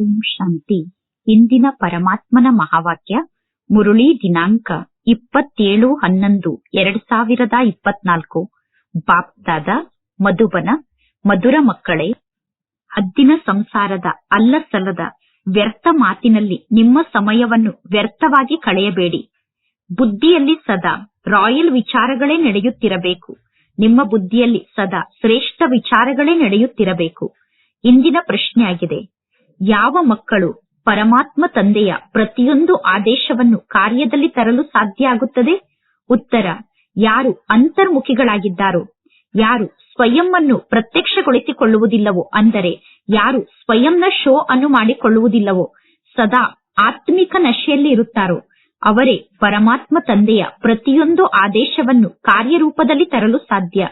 ಓಂ ಶಾಂತಿ. ಇಂದಿನ ಪರಮಾತ್ಮನ ಮಹಾವಾಕ್ಯ, ಮುರುಳಿ ದಿನಾಂಕ ಇಪ್ಪತ್ತೇಳು ಹನ್ನೊಂದು, ಎರಡ್ ಸಾವಿರದ ಇಪ್ಪತ್ನಾಲ್ಕು. ಬಾಪ್ದಾದ ಮಧುಬನ, ಮಧುರ ಮಕ್ಕಳೇ, ಹದ್ದಿನ ಸಂಸಾರದ ಅಲ್ಲಸಲ್ಲದ, ವ್ಯರ್ಥ ಮಾತಿನಲ್ಲಿ ನಿಮ್ಮ ಸಮಯವನ್ನು ವ್ಯರ್ಥವಾಗಿ ಕಳೆಯಬೇಡಿ. ಬುದ್ಧಿಯಲ್ಲಿ ಸದಾ ರಾಯಲ್ ವಿಚಾರಗಳೇ ನಡೆಯುತ್ತಿರಬೇಕು. ನಿಮ್ಮ ಬುದ್ಧಿಯಲ್ಲಿ ಸದಾ ಶ್ರೇಷ್ಠ ವಿಚಾರಗಳೇ ನಡೆಯುತ್ತಿರಬೇಕು. ಇಂದಿನ ಪ್ರಶ್ನೆಯಾಗಿದೆ. ಯಾವ ಮಕ್ಕಳು ಪರಮಾತ್ಮ ತಂದೆಯ ಪ್ರತಿಯೊಂದು ಆದೇಶವನ್ನು ಕಾರ್ಯದಲ್ಲಿ ತರಲು ಸಾಧ್ಯ ಆಗುತ್ತದೆ? ಉತ್ತರ, ಯಾರು ಅಂತರ್ಮುಖಿಗಳಾಗಿದ್ದಾರೋ, ಯಾರು ಸ್ವಯಂ ಅನ್ನು ಪ್ರತ್ಯಕ್ಷಗೊಳಿಸಿಕೊಳ್ಳುವುದಿಲ್ಲವೋ, ಅಂದರೆ ಯಾರು ಸ್ವಯಂನ ಶೋ ಅನ್ನು ಮಾಡಿಕೊಳ್ಳುವುದಿಲ್ಲವೋ, ಸದಾ ಆತ್ಮಿಕ ನಶೆಯಲ್ಲಿ ಇರುತ್ತಾರೋ, ಅವರೇ ಪರಮಾತ್ಮ ತಂದೆಯ ಪ್ರತಿಯೊಂದು ಆದೇಶವನ್ನು ಕಾರ್ಯರೂಪದಲ್ಲಿ ತರಲು ಸಾಧ್ಯ.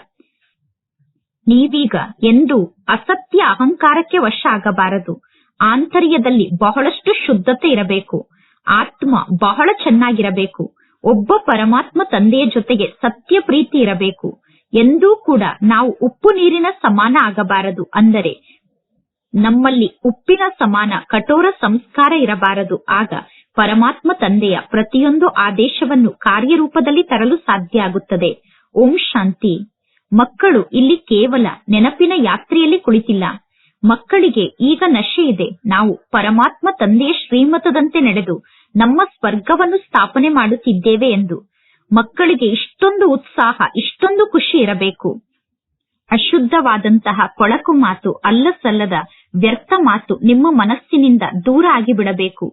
ನೀವೀಗ ಎಂದು ಅಸತ್ಯ ಅಹಂಕಾರಕ್ಕೆ ವಶ ಆಗಬಾರದು. ಆಂತರ್ಯದಲ್ಲಿ ಬಹಳಷ್ಟು ಶುದ್ಧತೆ ಇರಬೇಕು. ಆತ್ಮ ಬಹಳ ಚೆನ್ನಾಗಿರಬೇಕು. ಒಬ್ಬ ಪರಮಾತ್ಮ ತಂದೆಯ ಜೊತೆಗೆ ಸತ್ಯ ಪ್ರೀತಿ ಇರಬೇಕು. ಎಂದೂ ಕೂಡ ನಾವು ಉಪ್ಪು ನೀರಿನ ಸಮಾನ ಆಗಬಾರದು ಅಂದರೆ ನಮ್ಮಲ್ಲಿ ಉಪ್ಪಿನ ಸಮಾನ ಕಠೋರ ಸಂಸ್ಕಾರ ಇರಬಾರದು. ಆಗ ಪರಮಾತ್ಮ ತಂದೆಯ ಪ್ರತಿಯೊಂದು ಆದೇಶವನ್ನು ಕಾರ್ಯರೂಪದಲ್ಲಿ ತರಲು ಸಾಧ್ಯ ಆಗುತ್ತದೆ. ಓಂ ಶಾಂತಿ. ಮಕ್ಕಳು ಇಲ್ಲಿ ಕೇವಲ ನೆನಪಿನ ಯಾತ್ರೆಯಲ್ಲಿ ಕುಳಿತಿಲ್ಲ. ಮಕ್ಕಳಿಗೆ ಈಗ ನಶೆ ಇದೆ. ನಾವು ಪರಮಾತ್ಮ ತಂದೆಯ ಶ್ರೀಮತದಂತೆ ನಡೆದು ನಮ್ಮ ಸ್ವರ್ಗವನ್ನು ಸ್ಥಾಪನೆ ಮಾಡುತ್ತಿದ್ದೇವೆ ಎಂದು. ಮಕ್ಕಳಿಗೆ ಇಷ್ಟೊಂದು ಉತ್ಸಾಹ, ಇಷ್ಟೊಂದು ಖುಷಿ ಇರಬೇಕು. ಅಶುದ್ಧವಾದಂತಹ ಕೊಳಕು ಮಾತು, ಅಲ್ಲಸಲ್ಲದ ವ್ಯರ್ಥ ಮಾತು ನಿಮ್ಮ ಮನಸ್ಸಿನಿಂದ ದೂರ ಆಗಿಬಿಡಬೇಕು.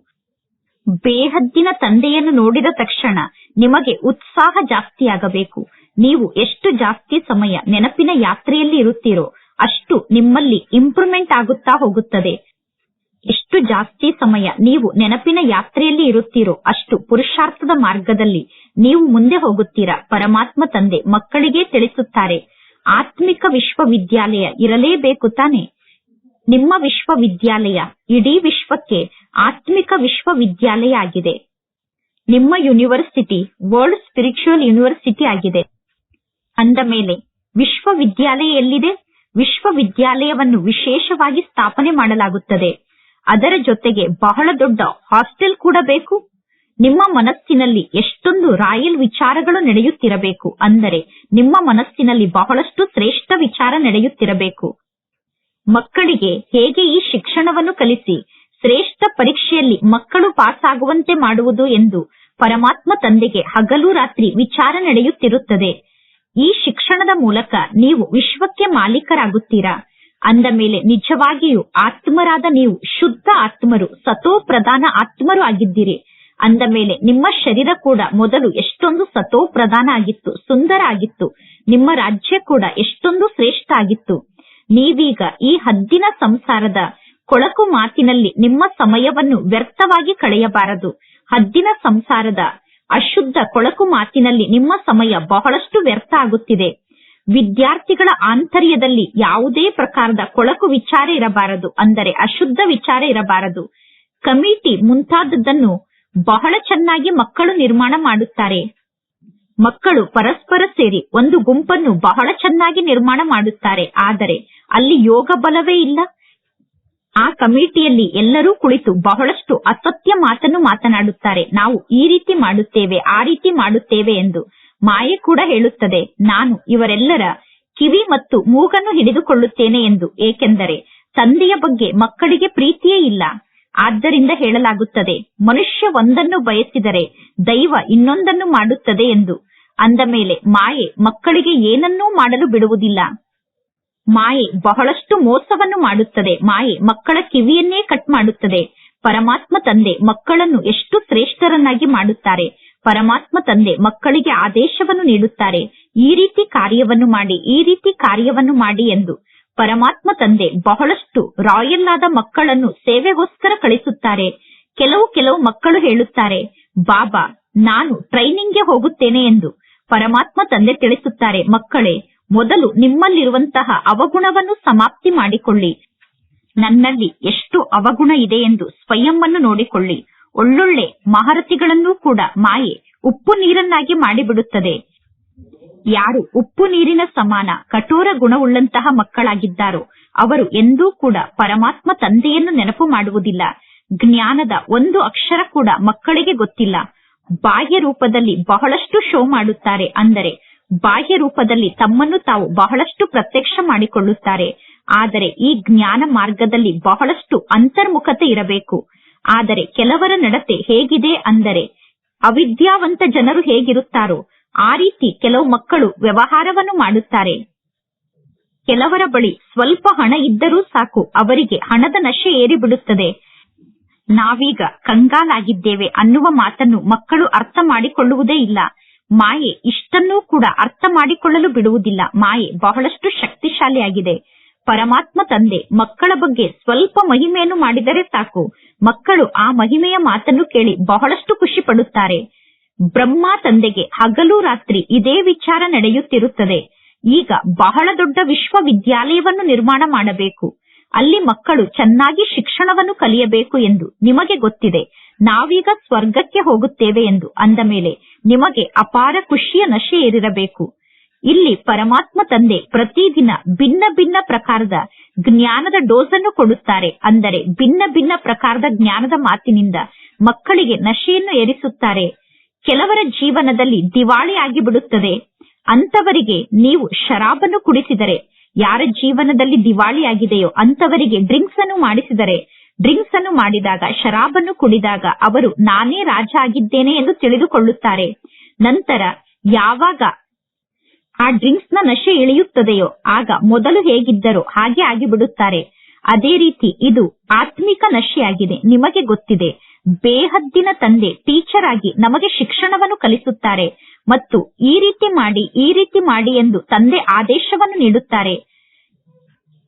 ಬೇಹದ್ದಿನ ತಂದೆಯನ್ನು ನೋಡಿದ ತಕ್ಷಣ ನಿಮಗೆ ಉತ್ಸಾಹ ಜಾಸ್ತಿಯಾಗಬೇಕು. ನೀವು ಎಷ್ಟು ಜಾಸ್ತಿ ಸಮಯ ನೆನಪಿನ ಯಾತ್ರೆಯಲ್ಲಿ ಇರುತ್ತೀರೋ ಅಷ್ಟು ನಿಮ್ಮಲ್ಲಿ ಇಂಪ್ರೂವ್ಮೆಂಟ್ ಆಗುತ್ತಾ ಹೋಗುತ್ತದೆ. ಎಷ್ಟು ಜಾಸ್ತಿ ಸಮಯ ನೀವು ನೆನಪಿನ ಯಾತ್ರೆಯಲ್ಲಿ ಇರುತ್ತೀರೋ ಅಷ್ಟು ಪುರುಷಾರ್ಥದ ಮಾರ್ಗದಲ್ಲಿ ನೀವು ಮುಂದೆ ಹೋಗುತ್ತೀರಾ. ಪರಮಾತ್ಮ ತಂದೆ ಮಕ್ಕಳಿಗೆ ತಿಳಿಸುತ್ತಾರೆ, ಆತ್ಮಿಕ ವಿಶ್ವವಿದ್ಯಾಲಯ ಇರಲೇಬೇಕು ತಾನೆ? ನಿಮ್ಮ ವಿಶ್ವವಿದ್ಯಾಲಯ ಇಡೀ ವಿಶ್ವಕ್ಕೆ ಆತ್ಮಿಕ ವಿಶ್ವವಿದ್ಯಾಲಯ ಆಗಿದೆ. ನಿಮ್ಮ ಯೂನಿವರ್ಸಿಟಿ ವರ್ಲ್ಡ್ ಸ್ಪಿರಿಚುವಲ್ ಯೂನಿವರ್ಸಿಟಿ ಆಗಿದೆ. ಅಂದ ಮೇಲೆ ವಿಶ್ವವಿದ್ಯಾಲಯ ಎಲ್ಲಿದೆ? ವಿಶ್ವವಿದ್ಯಾಲಯವನ್ನು ವಿಶೇಷವಾಗಿ ಸ್ಥಾಪನೆ ಮಾಡಲಾಗುತ್ತದೆ. ಅದರ ಜೊತೆಗೆ ಬಹಳ ದೊಡ್ಡ ಹಾಸ್ಟೆಲ್ ಕೂಡ ಬೇಕು. ನಿಮ್ಮ ಮನಸ್ಸಿನಲ್ಲಿ ಎಷ್ಟೊಂದು ರಾಯಲ್ ವಿಚಾರಗಳು ನಡೆಯುತ್ತಿರಬೇಕು. ಅಂದರೆ ನಿಮ್ಮ ಮನಸ್ಸಿನಲ್ಲಿ ಬಹಳಷ್ಟು ಶ್ರೇಷ್ಠ ವಿಚಾರ ನಡೆಯುತ್ತಿರಬೇಕು. ಮಕ್ಕಳಿಗೆ ಹೇಗೆ ಈ ಶಿಕ್ಷಣವನ್ನು ಕಲಿಸಿ, ಶ್ರೇಷ್ಠ ಪರೀಕ್ಷೆಯಲ್ಲಿ ಮಕ್ಕಳು ಪಾಸ್ ಆಗುವಂತೆ ಮಾಡುವುದು ಎಂದು ಪರಮಾತ್ಮ ತಂದೆಗೆ ಹಗಲು ರಾತ್ರಿ ವಿಚಾರ ನಡೆಯುತ್ತಿರುತ್ತದೆ. ಈ ಶಿಕ್ಷಣದ ಮೂಲಕ ನೀವು ವಿಶ್ವಕ್ಕೆ ಮಾಲೀಕರಾಗುತ್ತೀರಾ? ಅಂದ ಮೇಲೆ ನಿಜವಾಗಿಯೂ ಆತ್ಮರಾದ ನೀವು ಶುದ್ಧ ಆತ್ಮರು, ಸತೋ ಪ್ರಧಾನ ಆತ್ಮರು ಆಗಿದ್ದೀರಿ. ಅಂದ ಮೇಲೆ ನಿಮ್ಮ ಶರೀರ ಕೂಡ ಮೊದಲು ಎಷ್ಟೊಂದು ಸತೋ ಪ್ರಧಾನ ಆಗಿತ್ತು, ಸುಂದರ ಆಗಿತ್ತು. ನಿಮ್ಮ ರಾಜ್ಯ ಕೂಡ ಎಷ್ಟೊಂದು ಶ್ರೇಷ್ಠ ಆಗಿತ್ತು. ನೀವೀಗ ಈ ಹದ್ದಿನ ಸಂಸಾರದ ಕೊಳಕು ಮಾತಿನಲ್ಲಿ ನಿಮ್ಮ ಸಮಯವನ್ನು ವ್ಯರ್ಥವಾಗಿ ಕಳೆಯಬಾರದು. ಹದ್ದಿನ ಸಂಸಾರದ ಅಶುದ್ಧ ಕೊಳಕು ಮಾತಿನಲ್ಲಿ ನಿಮ್ಮ ಸಮಯ ಬಹಳಷ್ಟು ವ್ಯರ್ಥ ಆಗುತ್ತಿದೆ. ವಿದ್ಯಾರ್ಥಿಗಳ ಆಂತರ್ಯದಲ್ಲಿ ಯಾವುದೇ ಪ್ರಕಾರದ ಕೊಳಕು ವಿಚಾರ ಇರಬಾರದು ಅಂದರೆ ಅಶುದ್ಧ ವಿಚಾರ ಇರಬಾರದು. ಕಮಿಟಿ ಮುಂತಾದದ್ದನ್ನು ಬಹಳ ಚೆನ್ನಾಗಿ ಮಕ್ಕಳು ನಿರ್ಮಾಣ ಮಾಡುತ್ತಾರೆ. ಮಕ್ಕಳು ಪರಸ್ಪರ ಸೇರಿ ಒಂದು ಗುಂಪನ್ನು ಬಹಳ ಚೆನ್ನಾಗಿ ನಿರ್ಮಾಣ ಮಾಡುತ್ತಾರೆ. ಆದರೆ ಅಲ್ಲಿ ಯೋಗ ಬಲವೇ ಇಲ್ಲ. ಆ ಕಮಿಟಿಯಲ್ಲಿ ಎಲ್ಲರೂ ಕುಳಿತು ಬಹಳಷ್ಟು ಅಸತ್ಯ ಮಾತನ್ನು ಮಾತನಾಡುತ್ತಾರೆ. ನಾವು ಈ ರೀತಿ ಮಾಡುತ್ತೇವೆ, ಆ ರೀತಿ ಮಾಡುತ್ತೇವೆ ಎಂದು ಮಾಯೆ ಕೂಡ ಹೇಳುತ್ತದೆ. ನಾನು ಇವರೆಲ್ಲರ ಕಿವಿ ಮತ್ತು ಮೂಗನ್ನು ಹಿಡಿದುಕೊಳ್ಳುತ್ತೇನೆ ಎಂದು, ಏಕೆಂದರೆ ತಂದೆಯ ಬಗ್ಗೆ ಮಕ್ಕಳಿಗೆ ಪ್ರೀತಿಯೇ ಇಲ್ಲ. ಆದ್ದರಿಂದ ಹೇಳಲಾಗುತ್ತದೆ, ಮನುಷ್ಯ ಒಂದನ್ನು ಬಯಸಿದರೆ ದೈವ ಇನ್ನೊಂದನ್ನು ಮಾಡುತ್ತದೆ ಎಂದು. ಅಂದ ಮೇಲೆ ಮಾಯೆ ಮಕ್ಕಳಿಗೆ ಏನನ್ನೂ ಮಾಡಲು ಬಿಡುವುದಿಲ್ಲ. ಮಾಯೆ ಬಹಳಷ್ಟು ಮೋಸವನ್ನು ಮಾಡುತ್ತದೆ. ಮಾಯೆ ಮಕ್ಕಳ ಕಿವಿಯನ್ನೇ ಕಟ್ ಮಾಡುತ್ತದೆ. ಪರಮಾತ್ಮ ತಂದೆ ಮಕ್ಕಳನ್ನು ಎಷ್ಟು ಶ್ರೇಷ್ಠರನ್ನಾಗಿ ಮಾಡುತ್ತಾರೆ. ಪರಮಾತ್ಮ ತಂದೆ ಮಕ್ಕಳಿಗೆ ಆದೇಶವನ್ನು ನೀಡುತ್ತಾರೆ. ಈ ರೀತಿ ಕಾರ್ಯವನ್ನು ಮಾಡಿ, ಈ ರೀತಿ ಕಾರ್ಯವನ್ನು ಮಾಡಿ ಎಂದು. ಪರಮಾತ್ಮ ತಂದೆ ಬಹಳಷ್ಟು ರಾಯಲ್ ಆದ ಮಕ್ಕಳನ್ನು ಸೇವೆಗೋಸ್ಕರ ಕಳಿಸುತ್ತಾರೆ. ಕೆಲವು ಕೆಲವು ಮಕ್ಕಳು ಹೇಳುತ್ತಾರೆ, ಬಾಬಾ, ನಾನು ಟ್ರೈನಿಂಗ್ಗೆ ಹೋಗುತ್ತೇನೆ ಎಂದು. ಪರಮಾತ್ಮ ತಂದೆ ತಿಳಿಸುತ್ತಾರೆ, ಮಕ್ಕಳೇ ಮೊದಲು ನಿಮ್ಮಲ್ಲಿರುವಂತಹ ಅವಗುಣವನ್ನು ಸಮಾಪ್ತಿ ಮಾಡಿಕೊಳ್ಳಿ. ನನ್ನಲ್ಲಿ ಎಷ್ಟು ಅವಗುಣ ಇದೆ ಎಂದು ಸ್ವಯಂ ಅನ್ನು ನೋಡಿಕೊಳ್ಳಿ. ಒಳ್ಳೊಳ್ಳೆ ಮಹರತಿಗಳನ್ನೂ ಕೂಡ ಮಾಯೆ ಉಪ್ಪು ನೀರನ್ನಾಗಿ ಮಾಡಿಬಿಡುತ್ತದೆ. ಯಾರು ಉಪ್ಪು ನೀರಿನ ಸಮಾನ, ಕಠೋರ ಗುಣವುಳ್ಳಂತಹ ಮಕ್ಕಳಾಗಿದ್ದಾರೋ ಅವರು ಎಂದೂ ಕೂಡ ಪರಮಾತ್ಮ ತಂದೆಯನ್ನು ನೆನಪು ಮಾಡುವುದಿಲ್ಲ. ಜ್ಞಾನದ ಒಂದು ಅಕ್ಷರ ಕೂಡ ಮಕ್ಕಳಿಗೆ ಗೊತ್ತಿಲ್ಲ. ಬಾಹ್ಯ ರೂಪದಲ್ಲಿ ಬಹಳಷ್ಟು ಶೋ ಮಾಡುತ್ತಾರೆ ಅಂದರೆ ಬಾಹ್ಯ ರೂಪದಲ್ಲಿ ತಮ್ಮನ್ನು ತಾವು ಬಹಳಷ್ಟು ಪ್ರತ್ಯಕ್ಷ ಮಾಡಿಕೊಳ್ಳುತ್ತಾರೆ. ಆದರೆ ಈ ಜ್ಞಾನ ಮಾರ್ಗದಲ್ಲಿ ಬಹಳಷ್ಟು ಅಂತರ್ಮುಖತೆ ಇರಬೇಕು. ಆದರೆ ಕೆಲವರ ನಡತೆ ಹೇಗಿದೆ ಅಂದರೆ, ಅವಿದ್ಯಾವಂತ ಜನರು ಹೇಗಿರುತ್ತಾರೋ, ಆ ರೀತಿ ಕೆಲವು ಮಕ್ಕಳು ವ್ಯವಹಾರವನ್ನು ಮಾಡುತ್ತಾರೆ. ಕೆಲವರ ಬಳಿ ಸ್ವಲ್ಪ ಹಣ ಇದ್ದರೂ ಸಾಕು, ಅವರಿಗೆ ಹಣದ ನಶೆ ಏರಿಬಿಡುತ್ತದೆ. ನಾವೀಗ ಕಂಗಾಲಾಗಿದ್ದೇವೆ ಅನ್ನುವ ಮಾತನ್ನು ಮಕ್ಕಳು ಅರ್ಥ ಮಾಡಿಕೊಳ್ಳುವುದೇ ಇಲ್ಲ. ಮಾಯೆ ಇಷ್ಟನ್ನೂ ಕೂಡ ಅರ್ಥ ಮಾಡಿಕೊಳ್ಳಲು ಬಿಡುವುದಿಲ್ಲ. ಮಾಯೆ ಬಹಳಷ್ಟು ಶಕ್ತಿಶಾಲಿಯಾಗಿದೆ. ಪರಮಾತ್ಮ ತಂದೆ, ಮಕ್ಕಳ ಬಗ್ಗೆ ಸ್ವಲ್ಪ ಮಹಿಮೆಯನ್ನು ಮಾಡಿದರೆ ಸಾಕು. ಮಕ್ಕಳು ಆ ಮಹಿಮೆಯ ಮಾತನ್ನು ಕೇಳಿ ಬಹಳಷ್ಟು ಖುಷಿ ಪಡುತ್ತಾರೆ. ಬ್ರಹ್ಮ ತಂದೆಗೆ ಹಗಲು ರಾತ್ರಿ ಇದೇ ವಿಚಾರ ನಡೆಯುತ್ತಿರುತ್ತದೆ. ಈಗ ಬಹಳ ದೊಡ್ಡ ವಿಶ್ವವಿದ್ಯಾಲಯವನ್ನು ನಿರ್ಮಾಣ ಮಾಡಬೇಕು. ಅಲ್ಲಿ ಮಕ್ಕಳು ಚೆನ್ನಾಗಿ ಶಿಕ್ಷಣವನ್ನು ಕಲಿಯಬೇಕು ಎಂದು ನಿಮಗೆ ಗೊತ್ತಿದೆ. ನಾವೀಗ ಸ್ವರ್ಗಕ್ಕೆ ಹೋಗುತ್ತೇವೆ ಎಂದು ಅಂದ ಮೇಲೆ ನಿಮಗೆ ಅಪಾರ ಖುಷಿಯ ನಶೆ ಏರಿರಬೇಕು ಇಲ್ಲಿ ಪರಮಾತ್ಮ ತಂದೆ ಪ್ರತಿದಿನ ಭಿನ್ನ ಭಿನ್ನ ಪ್ರಕಾರದ ಜ್ಞಾನದ ಡೋಸ್ ಅನ್ನು ಕೊಡುತ್ತಾರೆ ಅಂದರೆ ಭಿನ್ನ ಭಿನ್ನ ಪ್ರಕಾರದ ಜ್ಞಾನದ ಮಾತಿನಿಂದ ಮಕ್ಕಳಿಗೆ ನಶೆಯನ್ನು ಏರಿಸುತ್ತಾರೆ ಕೆಲವರ ಜೀವನದಲ್ಲಿ ದಿವಾಳಿ ಆಗಿಬಿಡುತ್ತದೆ. ಅಂತವರಿಗೆ ನೀವು ಶರಾಬನ್ನು ಕುಡಿಸಿದರೆ, ಯಾರ ಜೀವನದಲ್ಲಿ ದಿವಾಳಿಯಾಗಿದೆಯೋ ಅಂತವರಿಗೆ ಡ್ರಿಂಕ್ಸ್ ಅನ್ನು ಮಾಡಿಸಿದರೆ ಡ್ರಿಂಕ್ಸ್ ಅನ್ನು ಮಾಡಿದಾಗ, ಶರಾಬನ್ನು ಕುಡಿದಾಗ ಅವರು ನಾನೇ ರಾಜ ಆಗಿದ್ದೇನೆ ಎಂದು ತಿಳಿದುಕೊಳ್ಳುತ್ತಾರೆ. ನಂತರ, ಯಾವಾಗ ಆ ಡ್ರಿಂಕ್ಸ್ನ ನಶೆ ಇಳಿಯುತ್ತದೆಯೋ, ಆಗ ಮೊದಲು ಹೇಗಿದ್ದರೋ ಹಾಗೆ ಆಗಿಬಿಡುತ್ತಾರೆ. ಅದೇ ರೀತಿ ಇದು ಆತ್ಮಿಕ ನಶೆಯಾಗಿದೆ, ನಿಮಗೆ ಗೊತ್ತಿದೆ. ಬೇಹದ್ದಿನ ತಂದೆ ಟೀಚರ್ ಆಗಿ ನಮಗೆ ಶಿಕ್ಷಣವನ್ನು ಕಲಿಸುತ್ತಾರೆ ಮತ್ತು ಈ ರೀತಿ ಮಾಡಿ, ಈ ರೀತಿ ಮಾಡಿ ಎಂದು ತಂದೆ ಆದೇಶವನ್ನು ನೀಡುತ್ತಾರೆ.